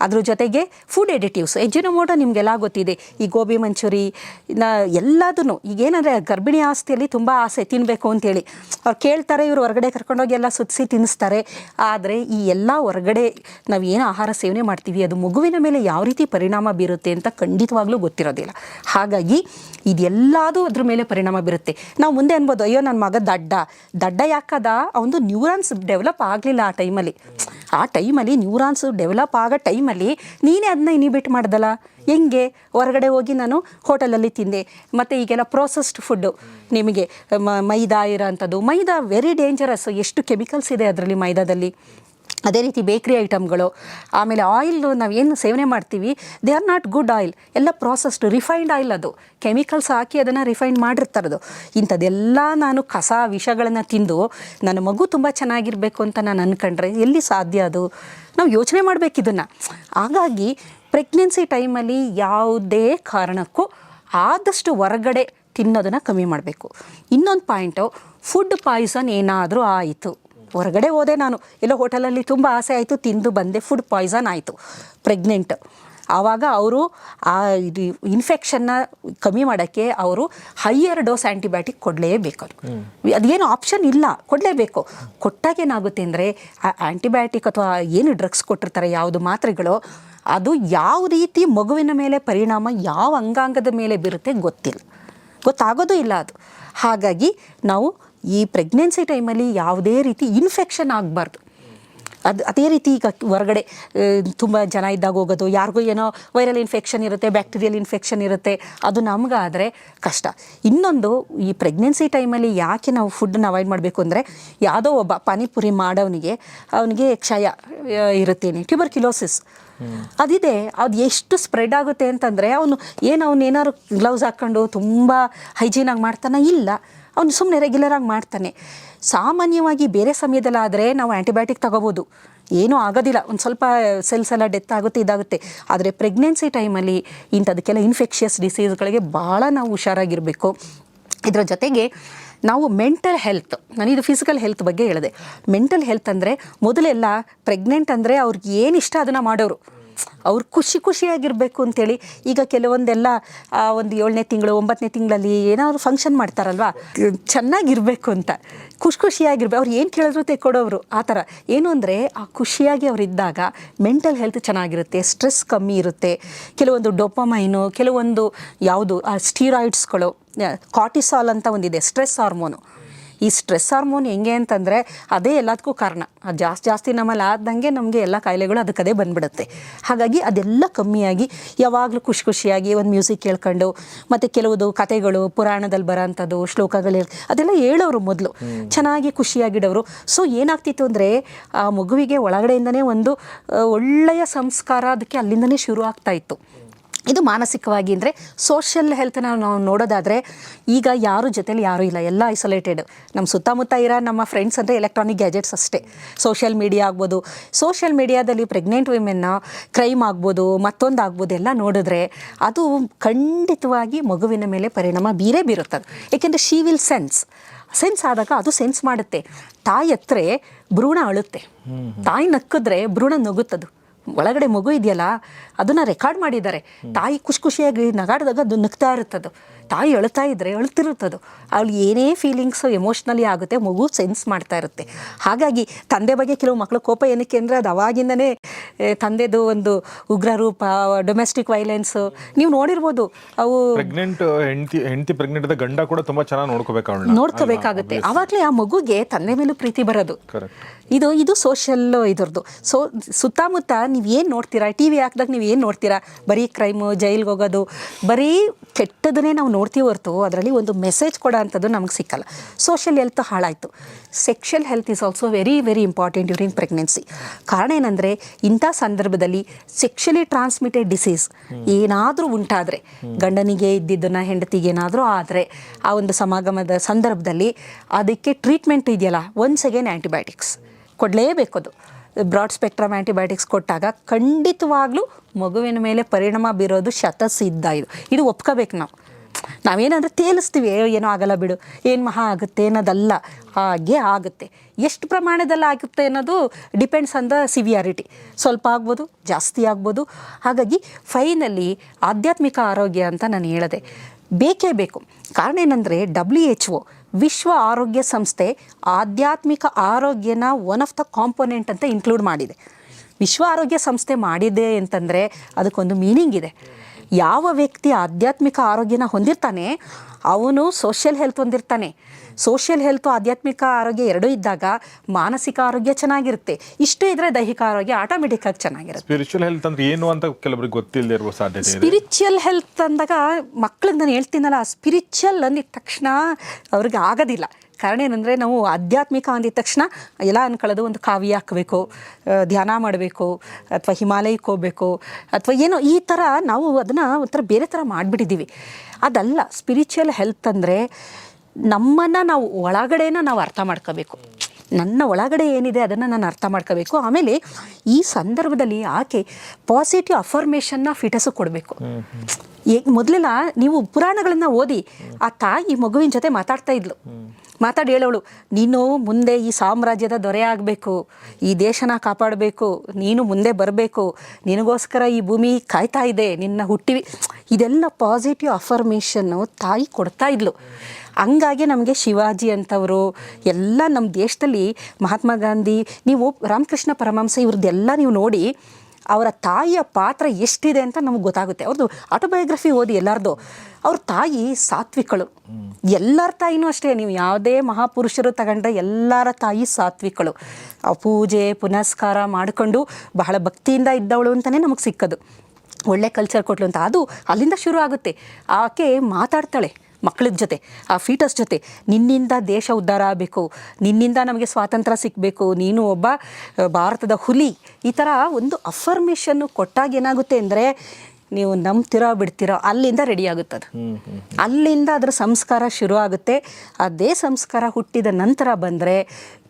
ಅದ್ರ ಜೊತೆಗೆ ಫುಡ್ ಎಡಿಟಿವ್ಸ್ ಎಜ್ಜಿನೋಮೋಟೋ ನಿಮಗೆಲ್ಲ ಗೊತ್ತಿದೆ. ಈ ಗೋಬಿ ಮಂಚೂರಿ, ನ, ಎಲ್ಲದನ್ನು. ಈಗೇನಂದರೆ ಗರ್ಭಿಣಿ ಆಸ್ತಿಯಲ್ಲಿ ತುಂಬ ಆಸೆ ತಿನ್ನಬೇಕು ಅಂತೇಳಿ. ಅವ್ರು ಕೇಳ್ತಾರೆ, ಇವರು ಹೊರಗಡೆ ಕರ್ಕೊಂಡೋಗಿ ಎಲ್ಲ ಸುತ್ತಿಸಿ ತಿನ್ನಿಸ್ತಾರೆ ಆದರೆ ಈ ಎಲ್ಲ ಹೊರಗಡೆ ನಾವು ಏನು ಆಹಾರ ಸೇವನೆ ಮಾಡ್ತೀವಿ, ಅದು ಮಗುವಿನ ಮೇಲೆ ಯಾವ ರೀತಿ ಪರಿಣಾಮ ಬೀರುತ್ತೆ ಅಂತ ಖಂಡಿತವಾಗ್ಲೂ ಗೊತ್ತಿರೋದಿಲ್ಲ. ಹಾಗಾಗಿ ಇದೆಲ್ಲದೂ ಅದ್ರ ಮೇಲೆ ಪರಿಣಾಮ ಬೀರುತ್ತೆ. ನಾವು ಮುಂದೆ ಅನ್ಬೋದು, ಅಯ್ಯೋ ನನ್ನ ಮಗ ದಡ್ಡ. ದಡ್ಡ ಯಾಕದ? ಅವನು ನ್ಯೂರಾನ್ಸ್ ಡೆವಲಪ್ ಆಗಲಿಲ್ಲ ಆ ಟೈಮಲ್ಲಿ ಆ ಟೈಮಲ್ಲಿ ನ್ಯೂರಾನ್ಸ್ ಡೆವಲಪ್ ಆಗೋ ಟೈಮಲ್ಲಿ ನೀನೇ ಅದನ್ನ ಇನಿಬಿಟ್ ಮಾಡ್ದಲ್ಲ? ಹೆಂಗೆ? ಹೊರಗಡೆ ಹೋಗಿ ನಾನು ಹೋಟೆಲಲ್ಲಿ ತಿಂದೆ. ಮತ್ತು ಈಗೆಲ್ಲ ಪ್ರೋಸೆಸ್ಡ್ ಫುಡ್ಡು ನಿಮಗೆ ಮೈದಾ ಇರೋಂಥದ್ದು. ಮೈದಾ ವೆರಿ ಡೇಂಜರಸ್ ಎಷ್ಟು ಕೆಮಿಕಲ್ಸ್ ಇದೆ ಅದರಲ್ಲಿ ಮೈದಾದಲ್ಲಿ? ಅದೇ ರೀತಿ ಬೇಕ್ರಿ ಐಟಮ್ಗಳು, ಆಮೇಲೆ ಆಯಿಲ್ ಏನು ಸೇವನೆ ಮಾಡ್ತೀವಿ they are not good oil ಎಲ್ಲ ಪ್ರಾಸೆಸ್ಡ್ ರಿಫೈನ್ಡ್ ಆಯಿಲ್ ಅದು. ಕೆಮಿಕಲ್ಸ್ ಹಾಕಿ ಅದನ್ನು ರಿಫೈನ್ ಮಾಡಿರ್ತಾರದು. ಇಂಥದ್ದೆಲ್ಲ ನಾನು ಕಸ ವಿಷಗಳನ್ನು ತಿಂದು ನನ್ನ ಮಗು ತುಂಬ ಚೆನ್ನಾಗಿರಬೇಕು ಅಂತ ನಾನು ಅಂದ್ಕೊಂಡ್ರೆ ಎಲ್ಲಿ ಸಾಧ್ಯ ಅದು? ನಾವು ಯೋಚನೆ ಮಾಡಬೇಕು ಇದನ್ನು. ಹಾಗಾಗಿ ಪ್ರೆಗ್ನೆನ್ಸಿ ಟೈಮಲ್ಲಿ ಯಾವುದೇ ಕಾರಣಕ್ಕೂ ಆದಷ್ಟು ಹೊರಗಡೆ ತಿನ್ನೋದನ್ನು ಕಮ್ಮಿ ಮಾಡಬೇಕು. ಇನ್ನೊಂದು ಪಾಯಿಂಟು ಫುಡ್ ಪಾಯ್ಸನ್ ಏನಾದರೂ ಆಯಿತು. ಹೊರಗಡೆ ಹೋದೆ ನಾನು. ಎಲ್ಲೋ ಹೋಟೆಲಲ್ಲಿ ತುಂಬ ಆಸೆ ಆಯಿತು ತಿಂದು ಬಂದೆ ಫುಡ್ ಪಾಯ್ಸನ್ ಆಯಿತು ಪ್ರೆಗ್ನೆಂಟ್ ಆವಾಗ ಅವರು ಆ ಇದು ಇನ್ಫೆಕ್ಷನ್ನ ಕಮ್ಮಿ ಮಾಡೋಕ್ಕೆ ಅವರು ಹೈಯರ್ ಡೋಸ್ ಆ್ಯಂಟಿಬಯೋಟಿಕ್ ಕೊಡಲೇಬೇಕು ಅದು ಅದೇನು ಆಪ್ಷನ್ ಇಲ್ಲ ಕೊಡಲೇಬೇಕು. ಕೊಟ್ಟಾಗ ಏನಾಗುತ್ತೆ ಅಂದರೆ ಆ ಆ್ಯಂಟಿಬಯೋಟಿಕ್ ಅಥವಾ ಏನು ಡ್ರಗ್ಸ್ ಕೊಟ್ಟಿರ್ತಾರೆ ಯಾವುದು ಮಾತ್ರೆಗಳು ಅದು ಯಾವ ರೀತಿ ಮಗುವಿನ ಮೇಲೆ ಪರಿಣಾಮ ಯಾವ ಅಂಗಾಂಗದ ಮೇಲೆ ಬೀರುತ್ತೆ ಗೊತ್ತಿಲ್ಲ. ಗೊತ್ತಾಗೋದು ಇಲ್ಲ ಅದು. ಹಾಗಾಗಿ ನಾವು ಈ ಪ್ರೆಗ್ನೆನ್ಸಿ ಟೈಮಲ್ಲಿ ಯಾವುದೇ ರೀತಿ ಇನ್ಫೆಕ್ಷನ್ ಆಗಬಾರ್ದು. ಅದು ಅದೇ ರೀತಿ ಈಗ ಹೊರಗಡೆ ತುಂಬ ಜನ ಇದ್ದಾಗ ಹೋಗೋದು, ಯಾರಿಗೂ ಏನೋ ವೈರಲ್ ಇನ್ಫೆಕ್ಷನ್ ಇರುತ್ತೆ ಬ್ಯಾಕ್ಟೀರಿಯಲ್ ಇನ್ಫೆಕ್ಷನ್ ಇರುತ್ತೆ, ಅದು ನಮಗಾದರೆ ಕಷ್ಟ. ಇನ್ನೊಂದು, ಈ ಪ್ರೆಗ್ನೆನ್ಸಿ ಟೈಮಲ್ಲಿ ಯಾಕೆ ನಾವು ಫುಡ್ಡನ್ನ ಅವಾಯ್ಡ್ ಮಾಡಬೇಕು ಅಂದರೆ, ಯಾವುದೋ ಒಬ್ಬ ಪಾನಿಪುರಿ ಮಾಡೋವನಿಗೆ, ಅವನಿಗೆ ಕ್ಷಯ ಇರುತ್ತೇನೆ ಟ್ಯೂಬರ್ ಟ್ಯೂಬರ್ಕ್ಯುಲೋಸಿಸ್ ಅದಿದೆ, ಅದು ಎಷ್ಟು ಸ್ಪ್ರೆಡ್ ಆಗುತ್ತೆ ಅಂತಂದರೆ, ಅವನು ಏನು ಅವನು ಏನಾದ್ರು ಗ್ಲೌಸ್ ಹಾಕ್ಕೊಂಡು ತುಂಬ ಹೈಜೀನಾಗಿ ಮಾಡ್ತಾನೆ ಇಲ್ಲ. ಅವನು ಸುಮ್ಮನೆ ರೆಗ್ಯುಲರಾಗಿ ಮಾಡ್ತಾನೆ. ಸಾಮಾನ್ಯವಾಗಿ ಬೇರೆ ಸಮಯದಲ್ಲಾದರೆ ನಾವು ಆ್ಯಂಟಿಬಯೋಟಿಕ್ ತಗೋಬೋದು. ಏನೂ ಆಗೋದಿಲ್ಲ. ಒಂದು ಸ್ವಲ್ಪ ಸೆಲ್ಸ್ ಎಲ್ಲ ಡೆತ್ ಆಗುತ್ತೆ, ಇದಾಗುತ್ತೆ. ಆದರೆ ಪ್ರೆಗ್ನೆನ್ಸಿ ಟೈಮಲ್ಲಿ ಇಂಥದಕ್ಕೆಲ್ಲ ಇನ್ಫೆಕ್ಷಿಯಸ್ ಡಿಸೀಸ್ಗಳಿಗೆ ಭಾಳ ನಾವು ಹುಷಾರಾಗಿರಬೇಕು. ಇದರ ಜೊತೆಗೆ ನಾವು ಮೆಂಟಲ್ ಹೆಲ್ತ್ ನಾನಿದು ಫಿಸಿಕಲ್ ಹೆಲ್ತ್ ಬಗ್ಗೆ ಹೇಳಿದೆ. ಮೆಂಟಲ್ ಹೆಲ್ತ್ ಅಂದರೆ ಮೊದಲೆಲ್ಲ ಪ್ರೆಗ್ನೆಂಟ್ ಅಂದರೆ ಅವ್ರಿಗೆ ಏನು ಇಷ್ಟ ಅದನ್ನು ಮಾಡೋರು. ಅವ್ರು ಖುಷಿ ಖುಷಿಯಾಗಿರಬೇಕು ಅಂತೇಳಿ. ಈಗ ಕೆಲವೊಂದೆಲ್ಲ ಒಂದು ಏಳನೇ ತಿಂಗಳು, ಒಂಬತ್ತನೇ ತಿಂಗಳಲ್ಲಿ ಏನಾದ್ರು ಫಂಕ್ಷನ್ ಮಾಡ್ತಾರಲ್ವಾ? ಚೆನ್ನಾಗಿರಬೇಕು ಅಂತ. ಖುಷಿ ಖುಷಿಯಾಗಿರ್ಬೇಕು ಅವ್ರು ಏನು ಕೇಳಿದ್ರು ತೆಕ್ಕೊಡೋರು ಆ ಥರ. ಏನು ಅಂದರೆ, ಆ ಖುಷಿಯಾಗಿ ಅವರಿದ್ದಾಗ ಮೆಂಟಲ್ ಹೆಲ್ತ್ ಚೆನ್ನಾಗಿರುತ್ತೆ ಸ್ಟ್ರೆಸ್ ಕಮ್ಮಿ ಇರುತ್ತೆ. ಕೆಲವೊಂದು ಡೊಪಮೈನು ಕೆಲವೊಂದು ಯಾವುದು, ಆ ಸ್ಟೀರಾಯ್ಡ್ಸ್ಗಳು ಕಾಟಿಸಾಲ್ ಅಂತ ಒಂದಿದೆ ಸ್ಟ್ರೆಸ್ ಹಾರ್ಮೋನು ಈ ಸ್ಟ್ರೆಸ್ ಹಾರ್ಮೋನ್ ಹೆಂಗೆ ಅಂತಂದರೆ ಅದೇ ಎಲ್ಲದಕ್ಕೂ ಕಾರಣ. ಜಾಸ್ತಿ ಜಾಸ್ತಿ ನಮ್ಮಲ್ಲಿ ಆದಂಗೆ ನಮಗೆ ಎಲ್ಲ ಕಾಯಿಲೆಗಳು ಅದಕ್ಕದೇ ಬಂದ್ಬಿಡುತ್ತೆ. ಹಾಗಾಗಿ ಅದೆಲ್ಲ ಕಮ್ಮಿಯಾಗಿ ಯಾವಾಗಲೂ ಖುಷಿ ಖುಷಿಯಾಗಿ ಒಂದು ಮ್ಯೂಸಿಕ್ ಕೇಳ್ಕೊಂಡು ಮತ್ತು ಕೆಲವುದು ಕತೆಗಳು ಪುರಾಣದಲ್ಲಿ ಬರೋಂಥದ್ದು ಶ್ಲೋಕಗಳು ಅದೆಲ್ಲ ಹೇಳೋರು ಮೊದಲು. ಚೆನ್ನಾಗಿ ಖುಷಿಯಾಗಿಡೋರು. ಸೊ ಏನಾಗ್ತಿತ್ತು ಅಂದರೆ ಆ ಮಗುವಿಗೆ ಒಳಗಡೆಯಿಂದನೇ ಒಂದು ಒಳ್ಳೆಯ ಸಂಸ್ಕಾರ ಅದಕ್ಕೆ ಅಲ್ಲಿಂದನೇ ಶುರು ಆಗ್ತಾ ಇತ್ತು. ಇದು ಮಾನಸಿಕವಾಗಿ ಅಂದರೆ ಸೋಷಿಯಲ್ ಹೆಲ್ತ್ನ ನಾವು ನೋಡೋದಾದರೆ ಈಗ ಯಾರು ಜೊತೇಲಿ ಯಾರೂ ಇಲ್ಲ, ಎಲ್ಲ ಐಸೋಲೇಟೆಡ್ ನಮ್ಮ ಸುತ್ತಮುತ್ತ ಇರೋ ನಮ್ಮ ಫ್ರೆಂಡ್ಸ್ ಅಂದರೆ ಎಲೆಕ್ಟ್ರಾನಿಕ್ ಗ್ಯಾಜೆಟ್ಸ್ ಅಷ್ಟೇ. ಸೋಷಿಯಲ್ ಮೀಡಿಯಾ ಆಗ್ಬೋದು. ಸೋಷಿಯಲ್ ಮೀಡಿಯಾದಲ್ಲಿ ಪ್ರೆಗ್ನೆಂಟ್ ವಿಮೆನ್ನ ಕ್ರೈಮ್ ಆಗ್ಬೋದು, ಮತ್ತೊಂದು ಆಗ್ಬೋದು, ಎಲ್ಲ ನೋಡಿದ್ರೆ ಅದು ಖಂಡಿತವಾಗಿ ಮಗುವಿನ ಮೇಲೆ ಪರಿಣಾಮ ಬೀರೇ ಬೀರುತ್ತದೆ ಏಕೆಂದರೆ ಶಿ ವಿಲ್ ಸೆನ್ಸ್ ಸೆನ್ಸ್ ಆದಾಗ ಅದು ಸೆನ್ಸ್ ಮಾಡುತ್ತೆ. ತಾಯಿ ಹತ್ರ ಭ್ರೂಣ ಅಳುತ್ತೆ. ತಾಯಿ ನಕ್ಕಿದ್ರೆ ಭ್ರೂಣ ನಗುತ್ತದು ಒಳಗಡೆ ಮಗು ಇದೆಯಲ್ಲ ಅದನ್ನು ರೆಕಾರ್ಡ್ ಮಾಡಿದ್ದಾರೆ. ತಾಯಿ ಖುಷಿ ಖುಷಿಯಾಗಿ ನಗಾಡಿದಾಗ ಅದು ನಗ್ತಾ ಇರುತ್ತದು. ತಾಯಿ ಅಳ್ತಾ ಇದ್ದರೆ ಅಳ್ತಿರುತ್ತದು ಅವಳು ಏನೇ ಫೀಲಿಂಗ್ಸು ಎಮೋಷ್ನಲಿ ಆಗುತ್ತೆ ಮಗು ಸೆನ್ಸ್ ಮಾಡ್ತಾ ಇರುತ್ತೆ. ಹಾಗಾಗಿ ತಂದೆ ಬಗ್ಗೆ ಕೆಲವು ಮಕ್ಕಳು ಕೋಪ ಏನಕ್ಕೆ ಅಂದರೆ ಅದು ಅವಾಗಿಂದನೇ ತಂದೆದು ಒಂದು ಉಗ್ರ ರೂಪ ಡೊಮೆಸ್ಟಿಕ್ ವೈಲೆನ್ಸು ನೀವು ನೋಡಿರ್ಬೋದು. ಅವು ಪ್ರೆಗ್ನೆಂಟ್ ಹೆಂಡತಿ ಹೆಂಡತಿ ಪ್ರೆಗ್ನೆಂಟ್ ಇದ್ದ ಗಂಡ ಕೂಡ ತುಂಬಾ ಚೆನ್ನಾಗಿ ನೋಡ್ಕೋಬೇಕು ನೋಡ್ಕೋಬೇಕಾಗುತ್ತೆ. ಆವಾಗಲೇ ಆ ಮಗುಗೆ ತಂದೆ ಮೇಲೂ ಪ್ರೀತಿ ಬರೋದು. ಇದು ಇದು ಸೋಷಿಯಲ್ ಇದ್ರದ್ದು. ಸೊ ಸುತ್ತಮುತ್ತ ನೀವು ಏನು ನೋಡ್ತೀರಾ? ಟಿ ವಿ ಹಾಕಿದಾಗ ನೀವು ಏನು ನೋಡ್ತೀರಾ? ಬರೀ ಕ್ರೈಮು ಜೈಲ್ಗೆ ಹೋಗೋದು ಬರೀ ಕೆಟ್ಟದನ್ನೇ ನಾವು ನೋಡ್ತೀವಿ ಹೊರ್ತು ಅದರಲ್ಲಿ ಒಂದು ಮೆಸೇಜ್ ಕೊಡೋ ಅಂಥದ್ದು ನಮ್ಗೆ ಸಿಕ್ಕಲ್ಲ. ಸೋಷಿಯಲ್ ಹೆಲ್ತ್ ಹಾಳಾಯಿತು. Sexual health is also very very important during pregnancy ಕಾರಣ ಏನಂದರೆ, ಇಂಥ ಸಂದರ್ಭದಲ್ಲಿ ಸೆಕ್ಷುಲಿ ಟ್ರಾನ್ಸ್ಮಿಟೆಡ್ ಡಿಸೀಸ್ ಏನಾದರೂ ಉಂಟಾದರೆ, ಗಂಡನಿಗೆ ಇದ್ದಿದ್ದನ್ನು ಹೆಂಡತಿಗೆ ಏನಾದರೂ ಆದರೆ, ಆ ಒಂದು ಸಮಾಗಮದ ಸಂದರ್ಭದಲ್ಲಿ ಅದಕ್ಕೆ ಟ್ರೀಟ್ಮೆಂಟ್ ಇದೆಯಲ್ಲ ಒನ್ಸ್ ಅಗೇನ್ ಆ್ಯಂಟಿಬಯೋಟಿಕ್ಸ್ ಕೊಡಲೇಬೇಕು ಅದು. ಬ್ರಾಡ್ ಸ್ಪೆಕ್ಟ್ರಮ್ ಆ್ಯಂಟಿಬಯೋಟಿಕ್ಸ್ ಕೊಟ್ಟಾಗ ಖಂಡಿತವಾಗ್ಲೂ ಮಗುವಿನ ಮೇಲೆ ಪರಿಣಾಮ ಬೀರೋದು ಶತಸಿದ್ಧ ಇದು. ಇದು ಒಪ್ಕೋಬೇಕು ನಾವು. ನಾವೇನಂದ್ರೆ ತೇಲಿಸ್ತೀವಿ "ಏ, ಏನೋ ಆಗಲ್ಲ ಬಿಡು ಏನು ಮಹಾ ಆಗುತ್ತೆ ಅನ್ನೋದಲ್ಲ ಹಾಗೆ ಆಗುತ್ತೆ. ಎಷ್ಟು ಪ್ರಮಾಣದಲ್ಲಿ ಆಗುತ್ತೆ ಅನ್ನೋದು ಡಿಪೆಂಡ್ಸ್ ಆನ್ ದ ಸಿವಿಯಾರಿಟಿ ಸ್ವಲ್ಪ ಆಗ್ಬೋದು ಜಾಸ್ತಿ ಆಗ್ಬೋದು. ಹಾಗಾಗಿ ಫೈನಲಿ ಆಧ್ಯಾತ್ಮಿಕ ಆರೋಗ್ಯ ಅಂತ ನಾನು ಹೇಳಿದೆ ಬೇಕೇ ಬೇಕು. ಕಾರಣ ಏನಂದರೆ ಡಬ್ಲ್ಯೂ ಎಚ್ ಒ ವಿಶ್ವ ಆರೋಗ್ಯ ಸಂಸ್ಥೆ ಆಧ್ಯಾತ್ಮಿಕ ಆರೋಗ್ಯನ ಒನ್ ಆಫ್ ದ ಕಾಂಪೊನೆಂಟ್ ಅಂತ ಇನ್ಕ್ಲೂಡ್ ಮಾಡಿದೆ. ವಿಶ್ವ ಆರೋಗ್ಯ ಸಂಸ್ಥೆ ಮಾಡಿದೆ ಅಂತಂದರೆ ಅದಕ್ಕೊಂದು ಮೀನಿಂಗ್ ಇದೆ. ಯಾವ ವ್ಯಕ್ತಿ ಆಧ್ಯಾತ್ಮಿಕ ಆರೋಗ್ಯನ ಹೊಂದಿರ್ತಾನೆ ಅವನು ಸೋಷಿಯಲ್ ಹೆಲ್ತ್ ಹೊಂದಿರ್ತಾನೆ. ಸೋಷಿಯಲ್ ಹೆಲ್ತು ಆಧ್ಯಾತ್ಮಿಕ ಆರೋಗ್ಯ ಎರಡೂ ಇದ್ದಾಗ ಮಾನಸಿಕ ಆರೋಗ್ಯ ಚೆನ್ನಾಗಿರುತ್ತೆ. ಇಷ್ಟು ಇದ್ರೆ ದೈಹಿಕ ಆರೋಗ್ಯ ಆಟೋಮೆಟಿಕ್ಕಾಗಿ ಚೆನ್ನಾಗಿರುತ್ತೆ. ಸ್ಪಿರಿಚುವಲ್ ಹೆಲ್ತ್ ಅಂದ್ರೆ ಏನು ಅಂತ ಕೆಲವರಿಗೆ ಗೊತ್ತಿಲ್ಲದೆ ಇರುವ ಸಾಧ್ಯತೆ ಸ್ಪಿರಿಚುವಲ್ ಹೆಲ್ತ್ ಅಂದಾಗ ಮಕ್ಳಿಗೆ ನಾನು ಹೇಳ್ತೀನಲ್ಲ ಸ್ಪಿರಿಚುವಲ್ ಅಂದಿದ ತಕ್ಷಣ ಅವ್ರಿಗೆ ಆಗೋದಿಲ್ಲ. ಕಾರಣ ಏನಂದರೆ ನಾವು ಆಧ್ಯಾತ್ಮಿಕ ಅಂದಿದ ತಕ್ಷಣ ಎಲ್ಲ ಅನ್ಕೊಳ್ಳೋದು ಒಂದು ಕಾವ್ಯ ಹಾಕಬೇಕು ಧ್ಯಾನ ಮಾಡಬೇಕು ಅಥವಾ ಹಿಮಾಲಯಕ್ಕೆ ಹೋಗಬೇಕು ಅಥವಾ ಏನೋ ಈ ಥರ ನಾವು ಅದನ್ನು ಒಂಥರ ಬೇರೆ ಥರ ಮಾಡಿಬಿಟ್ಟಿದ್ದೀವಿ. ಅದಲ್ಲ ಸ್ಪಿರಿಚುವಲ್ ಹೆಲ್ತ್ ಅಂದರೆ ನಮ್ಮನ್ನು ನಾವು ಒಳಗಡೆನ ನಾವು ಅರ್ಥ ಮಾಡ್ಕೋಬೇಕು. ನನ್ನ ಒಳಗಡೆ ಏನಿದೆ ಅದನ್ನು ನಾನು ಅರ್ಥ ಮಾಡ್ಕೋಬೇಕು. ಆಮೇಲೆ ಈ ಸಂದರ್ಭದಲ್ಲಿ ಆಕೆ ಪಾಸಿಟಿವ್ ಅಫರ್ಮೇಷನ್ನ ಫಿಟಸು ಕೊಡಬೇಕು. ಮೊದಲೆಲ್ಲ ನೀವು ಪುರಾಣಗಳನ್ನು ಓದಿ ಆ ತಾಯಿ ಮಗುವಿನ ಜೊತೆ ಮಾತಾಡ್ತಾ ಇದ್ಲು. ಮಾತಾಡಿ ಹೇಳೋಳು, ನೀನು ಮುಂದೆ ಈ ಸಾಮ್ರಾಜ್ಯದ ದೊರೆ ಆಗಬೇಕು, ಈ ದೇಶನ ಕಾಪಾಡಬೇಕು, ನೀನು ಮುಂದೆ ಬರಬೇಕು, ನಿನಗೋಸ್ಕರ ಈ ಭೂಮಿ ಕಾಯ್ತಾ ಇದೆ, ನಿನ್ನ ಹುಟ್ಟಿವಿ ಇದೆಲ್ಲ ಪಾಸಿಟಿವ್ ಅಫರ್ಮೇಷನ್ನು ತಾಯಿ ಕೊಡ್ತಾ ಇದ್ಲು. ಹಂಗಾಗಿ ನಮಗೆ ಶಿವಾಜಿ ಅಂಥವರು ಎಲ್ಲ ನಮ್ಮ ದೇಶದಲ್ಲಿ ಮಹಾತ್ಮ ಗಾಂಧಿ, ನೀವು ರಾಮಕೃಷ್ಣ ಪರಮಹಂಸ ಇವ್ರದ್ದೆಲ್ಲ ನೀವು ನೋಡಿ ಅವರ ತಾಯಿಯ ಪಾತ್ರ ಎಷ್ಟಿದೆ ಅಂತ ನಮಗೆ ಗೊತ್ತಾಗುತ್ತೆ. ಅವ್ರದ್ದು ಆಟೋಬಯೋಗ್ರಫಿ ಓದಿ ಎಲ್ಲರದು. ಅವ್ರ ತಾಯಿ ಸಾತ್ವಿಕಳು. ಎಲ್ಲರ ತಾಯಿನೂ ಅಷ್ಟೇ, ನೀವು ಯಾವುದೇ ಮಹಾಪುರುಷರು ತಗೊಂಡ್ರೆ ಎಲ್ಲರ ತಾಯಿ ಸಾತ್ವಿಕಳು. ಆ ಪೂಜೆ, ಪುನಸ್ಕಾರ ಮಾಡಿಕೊಂಡು ಬಹಳ ಭಕ್ತಿಯಿಂದ ಇದ್ದವಳು ಅಂತಲೇ ನಮಗೆ ಸಿಕ್ಕದು. ಒಳ್ಳೆ ಕಲ್ಚರ್ ಕೊಟ್ಲು ಅಂತ. ಅದು ಅಲ್ಲಿಂದ ಶುರು ಆಗುತ್ತೆ. ಆಕೆ ಮಾತಾಡ್ತಾಳೆ. ಮಕ್ಕಳ ಜೊತೆ ಆ ಫೀಟಸ್ ಜೊತೆ ನಿನ್ನಿಂದ ದೇಶ ಉದ್ಧಾರ ಆಗಬೇಕು ನಿನ್ನಿಂದ ನಮಗೆ ಸ್ವಾತಂತ್ರ್ಯ ಸಿಗಬೇಕು ನೀನು ಒಬ್ಬ ಭಾರತದ ಹುಲಿ ಈ ಥರ ಒಂದು ಅಫರ್ಮೇಷನ್ನು ಕೊಟ್ಟಾಗ ಏನಾಗುತ್ತೆ ಅಂದರೆ ನೀವು ನಂಬ್ತಿರೋ ಬಿಡ್ತಿರೋ ಅಲ್ಲಿಂದ ರೆಡಿ ಆಗುತ್ತದೆ. ಅಲ್ಲಿಂದ ಅದರ ಸಂಸ್ಕಾರ ಶುರು ಆಗುತ್ತೆ. ಅದೇ ಸಂಸ್ಕಾರ ಹುಟ್ಟಿದ ನಂತರ ಬಂದರೆ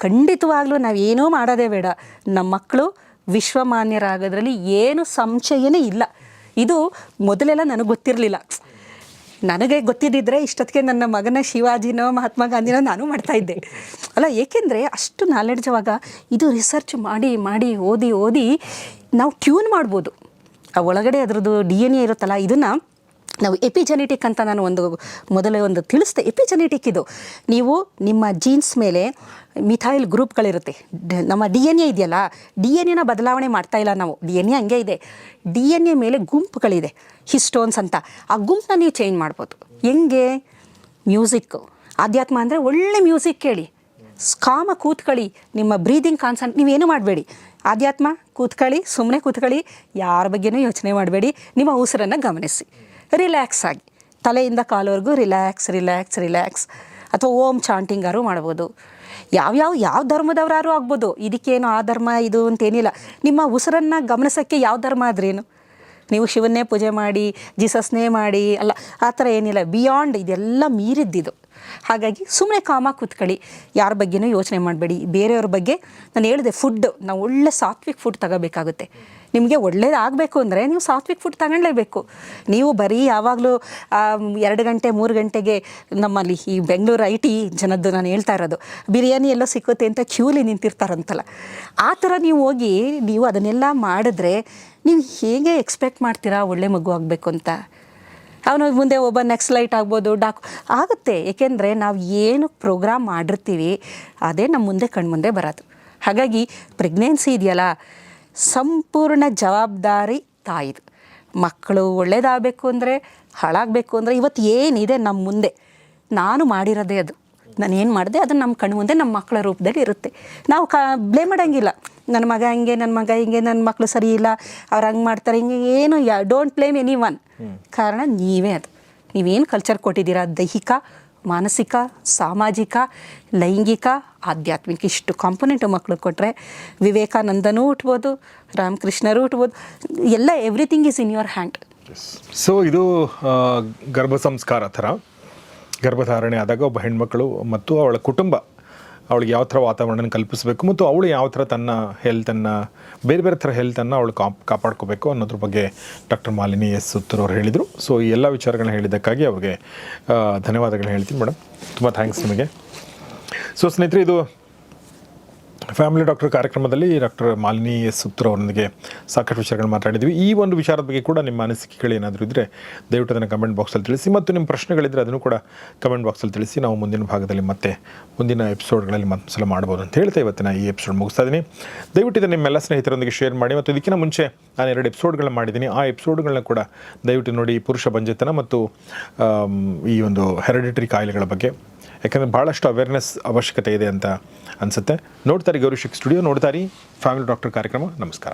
ಖಂಡಿತವಾಗ್ಲೂ ನಾವೇನೂ ಮಾಡೋದೇ ಬೇಡ. ನಮ್ಮ ಮಕ್ಕಳು ವಿಶ್ವಮಾನ್ಯರಾಗೋದ್ರಲ್ಲಿ ಏನು ಸಂಶಯನೇ ಇಲ್ಲ. ಇದು ಮೊದಲೆಲ್ಲ ನನಗೆ ಗೊತ್ತಿರಲಿಲ್ಲ. ನನಗೆ ಗೊತ್ತಿದ್ದಿದ್ರೆ ಇಷ್ಟೊತ್ತಿಗೆ ನನ್ನ ಮಗನ ಶಿವಾಜಿನೋ ಮಹಾತ್ಮ ಗಾಂಧಿನೋ ನಾನು ಮಾಡ್ತಾ ಇದ್ದೆ. ಅಲ್ಲ, ಏಕೆಂದರೆ ಅಷ್ಟು ನಾಲೆಡ್ಜ್ ಅವಾಗ ಇದು ರಿಸರ್ಚ್ ಮಾಡಿ ಮಾಡಿ, ಓದಿ ಓದಿ ನಾವು ಟ್ಯೂನ್ ಮಾಡ್ಬೋದು. ಆ ಒಳಗಡೆ ಅದರದ್ದು ಡಿ ಎನ್ ಎ ಇರುತ್ತಲ್ಲ, ಇದನ್ನು ನಾವು ಎಪಿಜೆನೆಟಿಕ್ ಅಂತ ನಾನು ಒಂದು ಮೊದಲೇ ಒಂದು ತಿಳಿಸ್ದೆ. ಎಪಿಜೆನೆಟಿಕ್ ಇದು. ನೀವು ನಿಮ್ಮ ಜೀನ್ಸ್ ಮೇಲೆ ಮಿಥೈಲ್ ಗ್ರೂಪ್ಗಳಿರುತ್ತೆ ನಮ್ಮ ಡಿ ಎನ್ ಎ ಇದೆಯಲ್ಲ ಡಿ ಎನ್ ಎನ ಬದಲಾವಣೆ ಮಾಡ್ತಾ ಇಲ್ಲ ನಾವು. ಡಿ ಎನ್ ಎ ಹಂಗೆ ಇದೆ. ಡಿ ಎನ್ ಎ ಮೇಲೆ ಗುಂಪುಗಳಿದೆ ಹಿಸ್ಟೋನ್ಸ್ ಅಂತ. ಆ ಗುಂಪನ್ನ ನೀವು ಚೇಂಜ್ ಮಾಡ್ಬೋದು. ಹೆಂಗೆ? ಮ್ಯೂಸಿಕ್ಕು ಆಧ್ಯಾತ್ಮ ಅಂದರೆ ಒಳ್ಳೆ ಮ್ಯೂಸಿಕ್ ಕೇಳಿ. ಕಾಮ ಕೂತ್ಕೊಳ್ಳಿ. ನಿಮ್ಮ ಬ್ರೀದಿಂಗ್ ಕಾನ್ಸಂಟ್ ನೀವೇನು ಮಾಡಬೇಡಿ? ಆಧ್ಯಾತ್ಮ ಕೂತ್ಕೊಳ್ಳಿ ಸುಮ್ಮನೆ ಕೂತ್ಕೊಳ್ಳಿ. ಯಾರ ಬಗ್ಗೆನೂ ಯೋಚನೆ ಮಾಡಬೇಡಿ. ನಿಮ್ಮ ಉಸಿರನ್ನು ಗಮನಿಸಿ. ರಿಲ್ಯಾಕ್ಸ್ ಆಗಿ. ತಲೆಯಿಂದ ಕಾಲವರೆಗೂ ರಿಲ್ಯಾಕ್ಸ್ ರಿಲ್ಯಾಕ್ಸ್ ರಿಲ್ಯಾಕ್ಸ್ ಅಥವಾ ಓಂ ಚಾಂಟಿಂಗಾರು ಮಾಡ್ಬೋದು. ಯಾವ್ಯಾವ ಯಾವ ಧರ್ಮದವರಾರು ಆಗ್ಬೋದು. ಇದಕ್ಕೇನು ಆ ಧರ್ಮ, ಇದು ಅಂತೇನಿಲ್ಲ. ನಿಮ್ಮ ಉಸಿರನ್ನು ಗಮನಿಸೋಕ್ಕೆ ಯಾವ ಧರ್ಮ ಆದ್ರೇನು ನೀವು ಶಿವನ್ನೇ ಪೂಜೆ ಮಾಡಿ, ಜೀಸಸ್ನೇ ಮಾಡಿ, ಅಲ್ಲ, ಆ ಥರ ಏನಿಲ್ಲ. ಬಿಯಾಂಡ್ ಇದೆಲ್ಲ ಮೀರಿದ್ದಿದು. ಹಾಗಾಗಿ ಸುಮ್ಮನೆ ಕಾಮ ಕೂತ್ಕೊಳ್ಳಿ. ಯಾರ ಬಗ್ಗೆನೂ ಯೋಚನೆ ಮಾಡಬೇಡಿ. ಬೇರೆಯವ್ರ ಬಗ್ಗೆ ನಾನು ಹೇಳಿದೆ ಫುಡ್ ನಾವು ಒಳ್ಳೆ ಸಾತ್ವಿಕ್ ಫುಡ್ ತಗೋಬೇಕಾಗುತ್ತೆ. ನಿಮಗೆ ಒಳ್ಳೇದಾಗಬೇಕು ಅಂದರೆ ನೀವು ಸಾತ್ವಿಕ್ ಫುಡ್ ತಗೊಳ್ಳೇಬೇಕು ನೀವು ಬರೀ ಯಾವಾಗಲೂ ಎರಡು ಗಂಟೆ, ಮೂರು ಗಂಟೆಗೆ ನಮ್ಮಲ್ಲಿ ಈ ಬೆಂಗಳೂರು ಐ ಟಿ ಜನದ್ದು ನಾನು ಹೇಳ್ತಾ ಇರೋದು. ಬಿರಿಯಾನಿ ಎಲ್ಲೋ ಸಿಕ್ಕುತ್ತೆ ಅಂತ ಕ್ಯೂಲಿ ನಿಂತಿರ್ತಾರಂತಲ್ಲ. ಆ ಥರ ನೀವು ಹೋಗಿ ನೀವು ಅದನ್ನೆಲ್ಲ ಮಾಡಿದ್ರೆ ನೀವು ಹೇಗೆ ಎಕ್ಸ್ಪೆಕ್ಟ್ ಮಾಡ್ತೀರಾ ಒಳ್ಳೆ ಮಗು ಆಗಬೇಕು ಅಂತ? ಅವನು ಮುಂದೆ ಒಬ್ಬ ನೆಕ್ಸ್ಟ್ ಲೈಟ್ ಆಗ್ಬೋದು, ಡಾಕ್, ಆಗುತ್ತೆ. ಏಕೆಂದರೆ ನಾವು ಏನು ಪ್ರೋಗ್ರಾಮ್ ಮಾಡಿರ್ತೀವಿ, ಅದೇ ನಮ್ಮ ಮುಂದೆ ಕಣ್ಮುಂದೆ ಬರೋದು. ಹಾಗಾಗಿ ಪ್ರೆಗ್ನೆನ್ಸಿ ಇದೆಯಲ್ಲ ಸಂಪೂರ್ಣ ಜವಾಬ್ದಾರಿ ತಾಯಿದು. ಮಕ್ಕಳು ಒಳ್ಳೇದಾಗಬೇಕು ಅಂದರೆ ಹಾಳಾಗಬೇಕು ಅಂದರೆ ಇವತ್ತು ಏನಿದೆ ನಮ್ಮ ಮುಂದೆ? ನಾನು ಮಾಡಿರೋದೇ ಅದು. ನಾನು ಏನು ಮಾಡಿದೆ? ಅದು ನಮ್ಮ ಕಣ್ಣು ಮುಂದೆ ನಮ್ಮ ಮಕ್ಕಳ ರೂಪದಲ್ಲಿ ಇರುತ್ತೆ. ನಾವು ಕ ಬ್ಲೇಮ್ ಮಾಡೋಂಗಿಲ್ಲ. ನನ್ನ ಮಗ ಹಿಂಗೆ ನನ್ನ ಮಗ ಹಿಂಗೆ ನನ್ನ ಮಕ್ಕಳು ಸರಿ ಇಲ್ಲ ಅವ್ರು ಹಂಗೆ ಮಾಡ್ತಾರೆ ಹಿಂಗೆ ಏನು yeah don't blame any one ಕಾರಣ ನೀವೇ ಅದು. ನೀವೇನು ಕಲ್ಚರ್ ಕೊಟ್ಟಿದ್ದೀರಾ? ದೈಹಿಕ ಮಾನಸಿಕ, ಸಾಮಾಜಿಕ, ಲೈಂಗಿಕ, ಆಧ್ಯಾತ್ಮಿಕ ಇಷ್ಟು ಕಾಂಪೊನೆಂಟು ಮಕ್ಕಳು ಕೊಟ್ಟರೆ ವಿವೇಕಾನಂದನೂ ಹುಟ್ಬೋದು, ರಾಮಕೃಷ್ಣರು ಹುಟ್ಬೋದು, ಎಲ್ಲ everything is in your hand so ಇದು ಗರ್ಭ ಸಂಸ್ಕಾರ ಥರ. ಗರ್ಭಧಾರಣೆ ಆದಾಗ ಒಬ್ಬ ಹೆಣ್ಮಕ್ಳು ಮತ್ತು ಅವಳ ಕುಟುಂಬ ಅವಳಿಗೆ ಯಾವ ಥರ ವಾತಾವರಣ ಕಲ್ಪಿಸಬೇಕು ಮತ್ತು ಅವಳು ಯಾವ ಥರ ತನ್ನ ಹೆಲ್ತನ್ನು ಬೇರೆ ಬೇರೆ ಥರ ಹೆಲ್ತನ್ನು ಅವಳು ಕಾಪ್, ಕಾಪಾಡ್ಕೋಬೇಕು ಅನ್ನೋದ್ರ ಬಗ್ಗೆ ಡಾಕ್ಟರ್ ಮಾಲಿನಿ ಎಸ್ ಸುತ್ತೂರು ಅವರು ಹೇಳಿದರು. ಸೊ ಈ ಎಲ್ಲ ವಿಚಾರಗಳನ್ನ ಹೇಳಿದ್ದಕ್ಕಾಗಿ ಅವ್ರಿಗೆ ಧನ್ಯವಾದಗಳು ಹೇಳ್ತೀನಿ ಮೇಡಮ್. ತುಂಬ ಥ್ಯಾಂಕ್ಸ್ ನಿಮಗೆ. ಸೊ ಸ್ನೇಹಿತರೆ, ಇದು ಫ್ಯಾಮಿಲಿ ಡಾಕ್ಟರ್ ಕಾರ್ಯಕ್ರಮದಲ್ಲಿ ಡಾಕ್ಟರ್ ಮಾಲಿನಿ ಎಸ್ ಸುತ್ತೂರ್ ಅವರೊಂದಿಗೆ ಸಾಕಷ್ಟು ವಿಚಾರಗಳು ಮಾತಾಡಿದ್ವಿ. ಈ ಒಂದು ವಿಚಾರದ ಬಗ್ಗೆ ಕೂಡ ನಿಮ್ಮ ಅನಿಸಿಕೆಗಳು ಏನಾದರೂ ಇದ್ದರೆ ದಯವಿಟ್ಟು ಅದನ್ನು ಕಮೆಂಟ್ ಬಾಕ್ಸಲ್ಲಿ ತಿಳಿಸಿ ಮತ್ತು ನಿಮ್ಮ ಪ್ರಶ್ನೆಗಳಿದ್ದರೆ ಅದನ್ನು ಕೂಡ ಕಮೆಂಟ್ ಬಾಕ್ಸಲ್ಲಿ ತಿಳಿಸಿ ನಾವು ಮುಂದಿನ ಭಾಗದಲ್ಲಿ ಮತ್ತೆ ಮುಂದಿನ ಎಪಿಸೋಡ್ಗಳಲ್ಲಿ ಮತ್ತೊಂದು ಸಲ ಮಾಡ್ಬೋದು ಅಂತ ಹೇಳ್ತಾ ಇವತ್ತಿನ ಈ ಎಪಿಸೋಡ್ ಮುಗಿಸ್ತಾ ಇದ್ದೀನಿ ದಯವಿಟ್ಟು ಇದನ್ನು ನಿಮ್ಮೆಲ್ಲ ಸ್ನೇಹಿತರೊಂದಿಗೆ ಶೇರ್ ಮಾಡಿ ಮತ್ತು ಇದಕ್ಕಿಂತ ಮುಂಚೆ ನಾನು ಎರಡು ಎಪಿಸೋಡ್ಗಳನ್ನ ಮಾಡಿದ್ದೀನಿ. ಆ ಎಪಿಸೋಡ್ಗಳನ್ನ ಕೂಡ ದಯವಿಟ್ಟು ನೋಡಿ ಪುರುಷ ಬಂಜೆತನ ಮತ್ತು ಈ ಒಂದು ಹೆರಿಡಿಟರಿ ಕಾಯಿಲೆಗಳ ಬಗ್ಗೆ ಯಾಕಂದರೆ ಭಾಳಷ್ಟು ಅವೇರ್ನೆಸ್ ಅವಶ್ಯಕತೆ ಇದೆ ಅಂತ ಅನಿಸುತ್ತೆ. ನೋಡ್ತಾರೆ ಗೌರಿಶಿಕ್ ಸ್ಟುಡಿಯೋ ನೋಡ್ತಾರೆ ಫ್ಯಾಮಿಲಿ ಡಾಕ್ಟರ್ ಕಾರ್ಯಕ್ರಮ, ನಮಸ್ಕಾರ.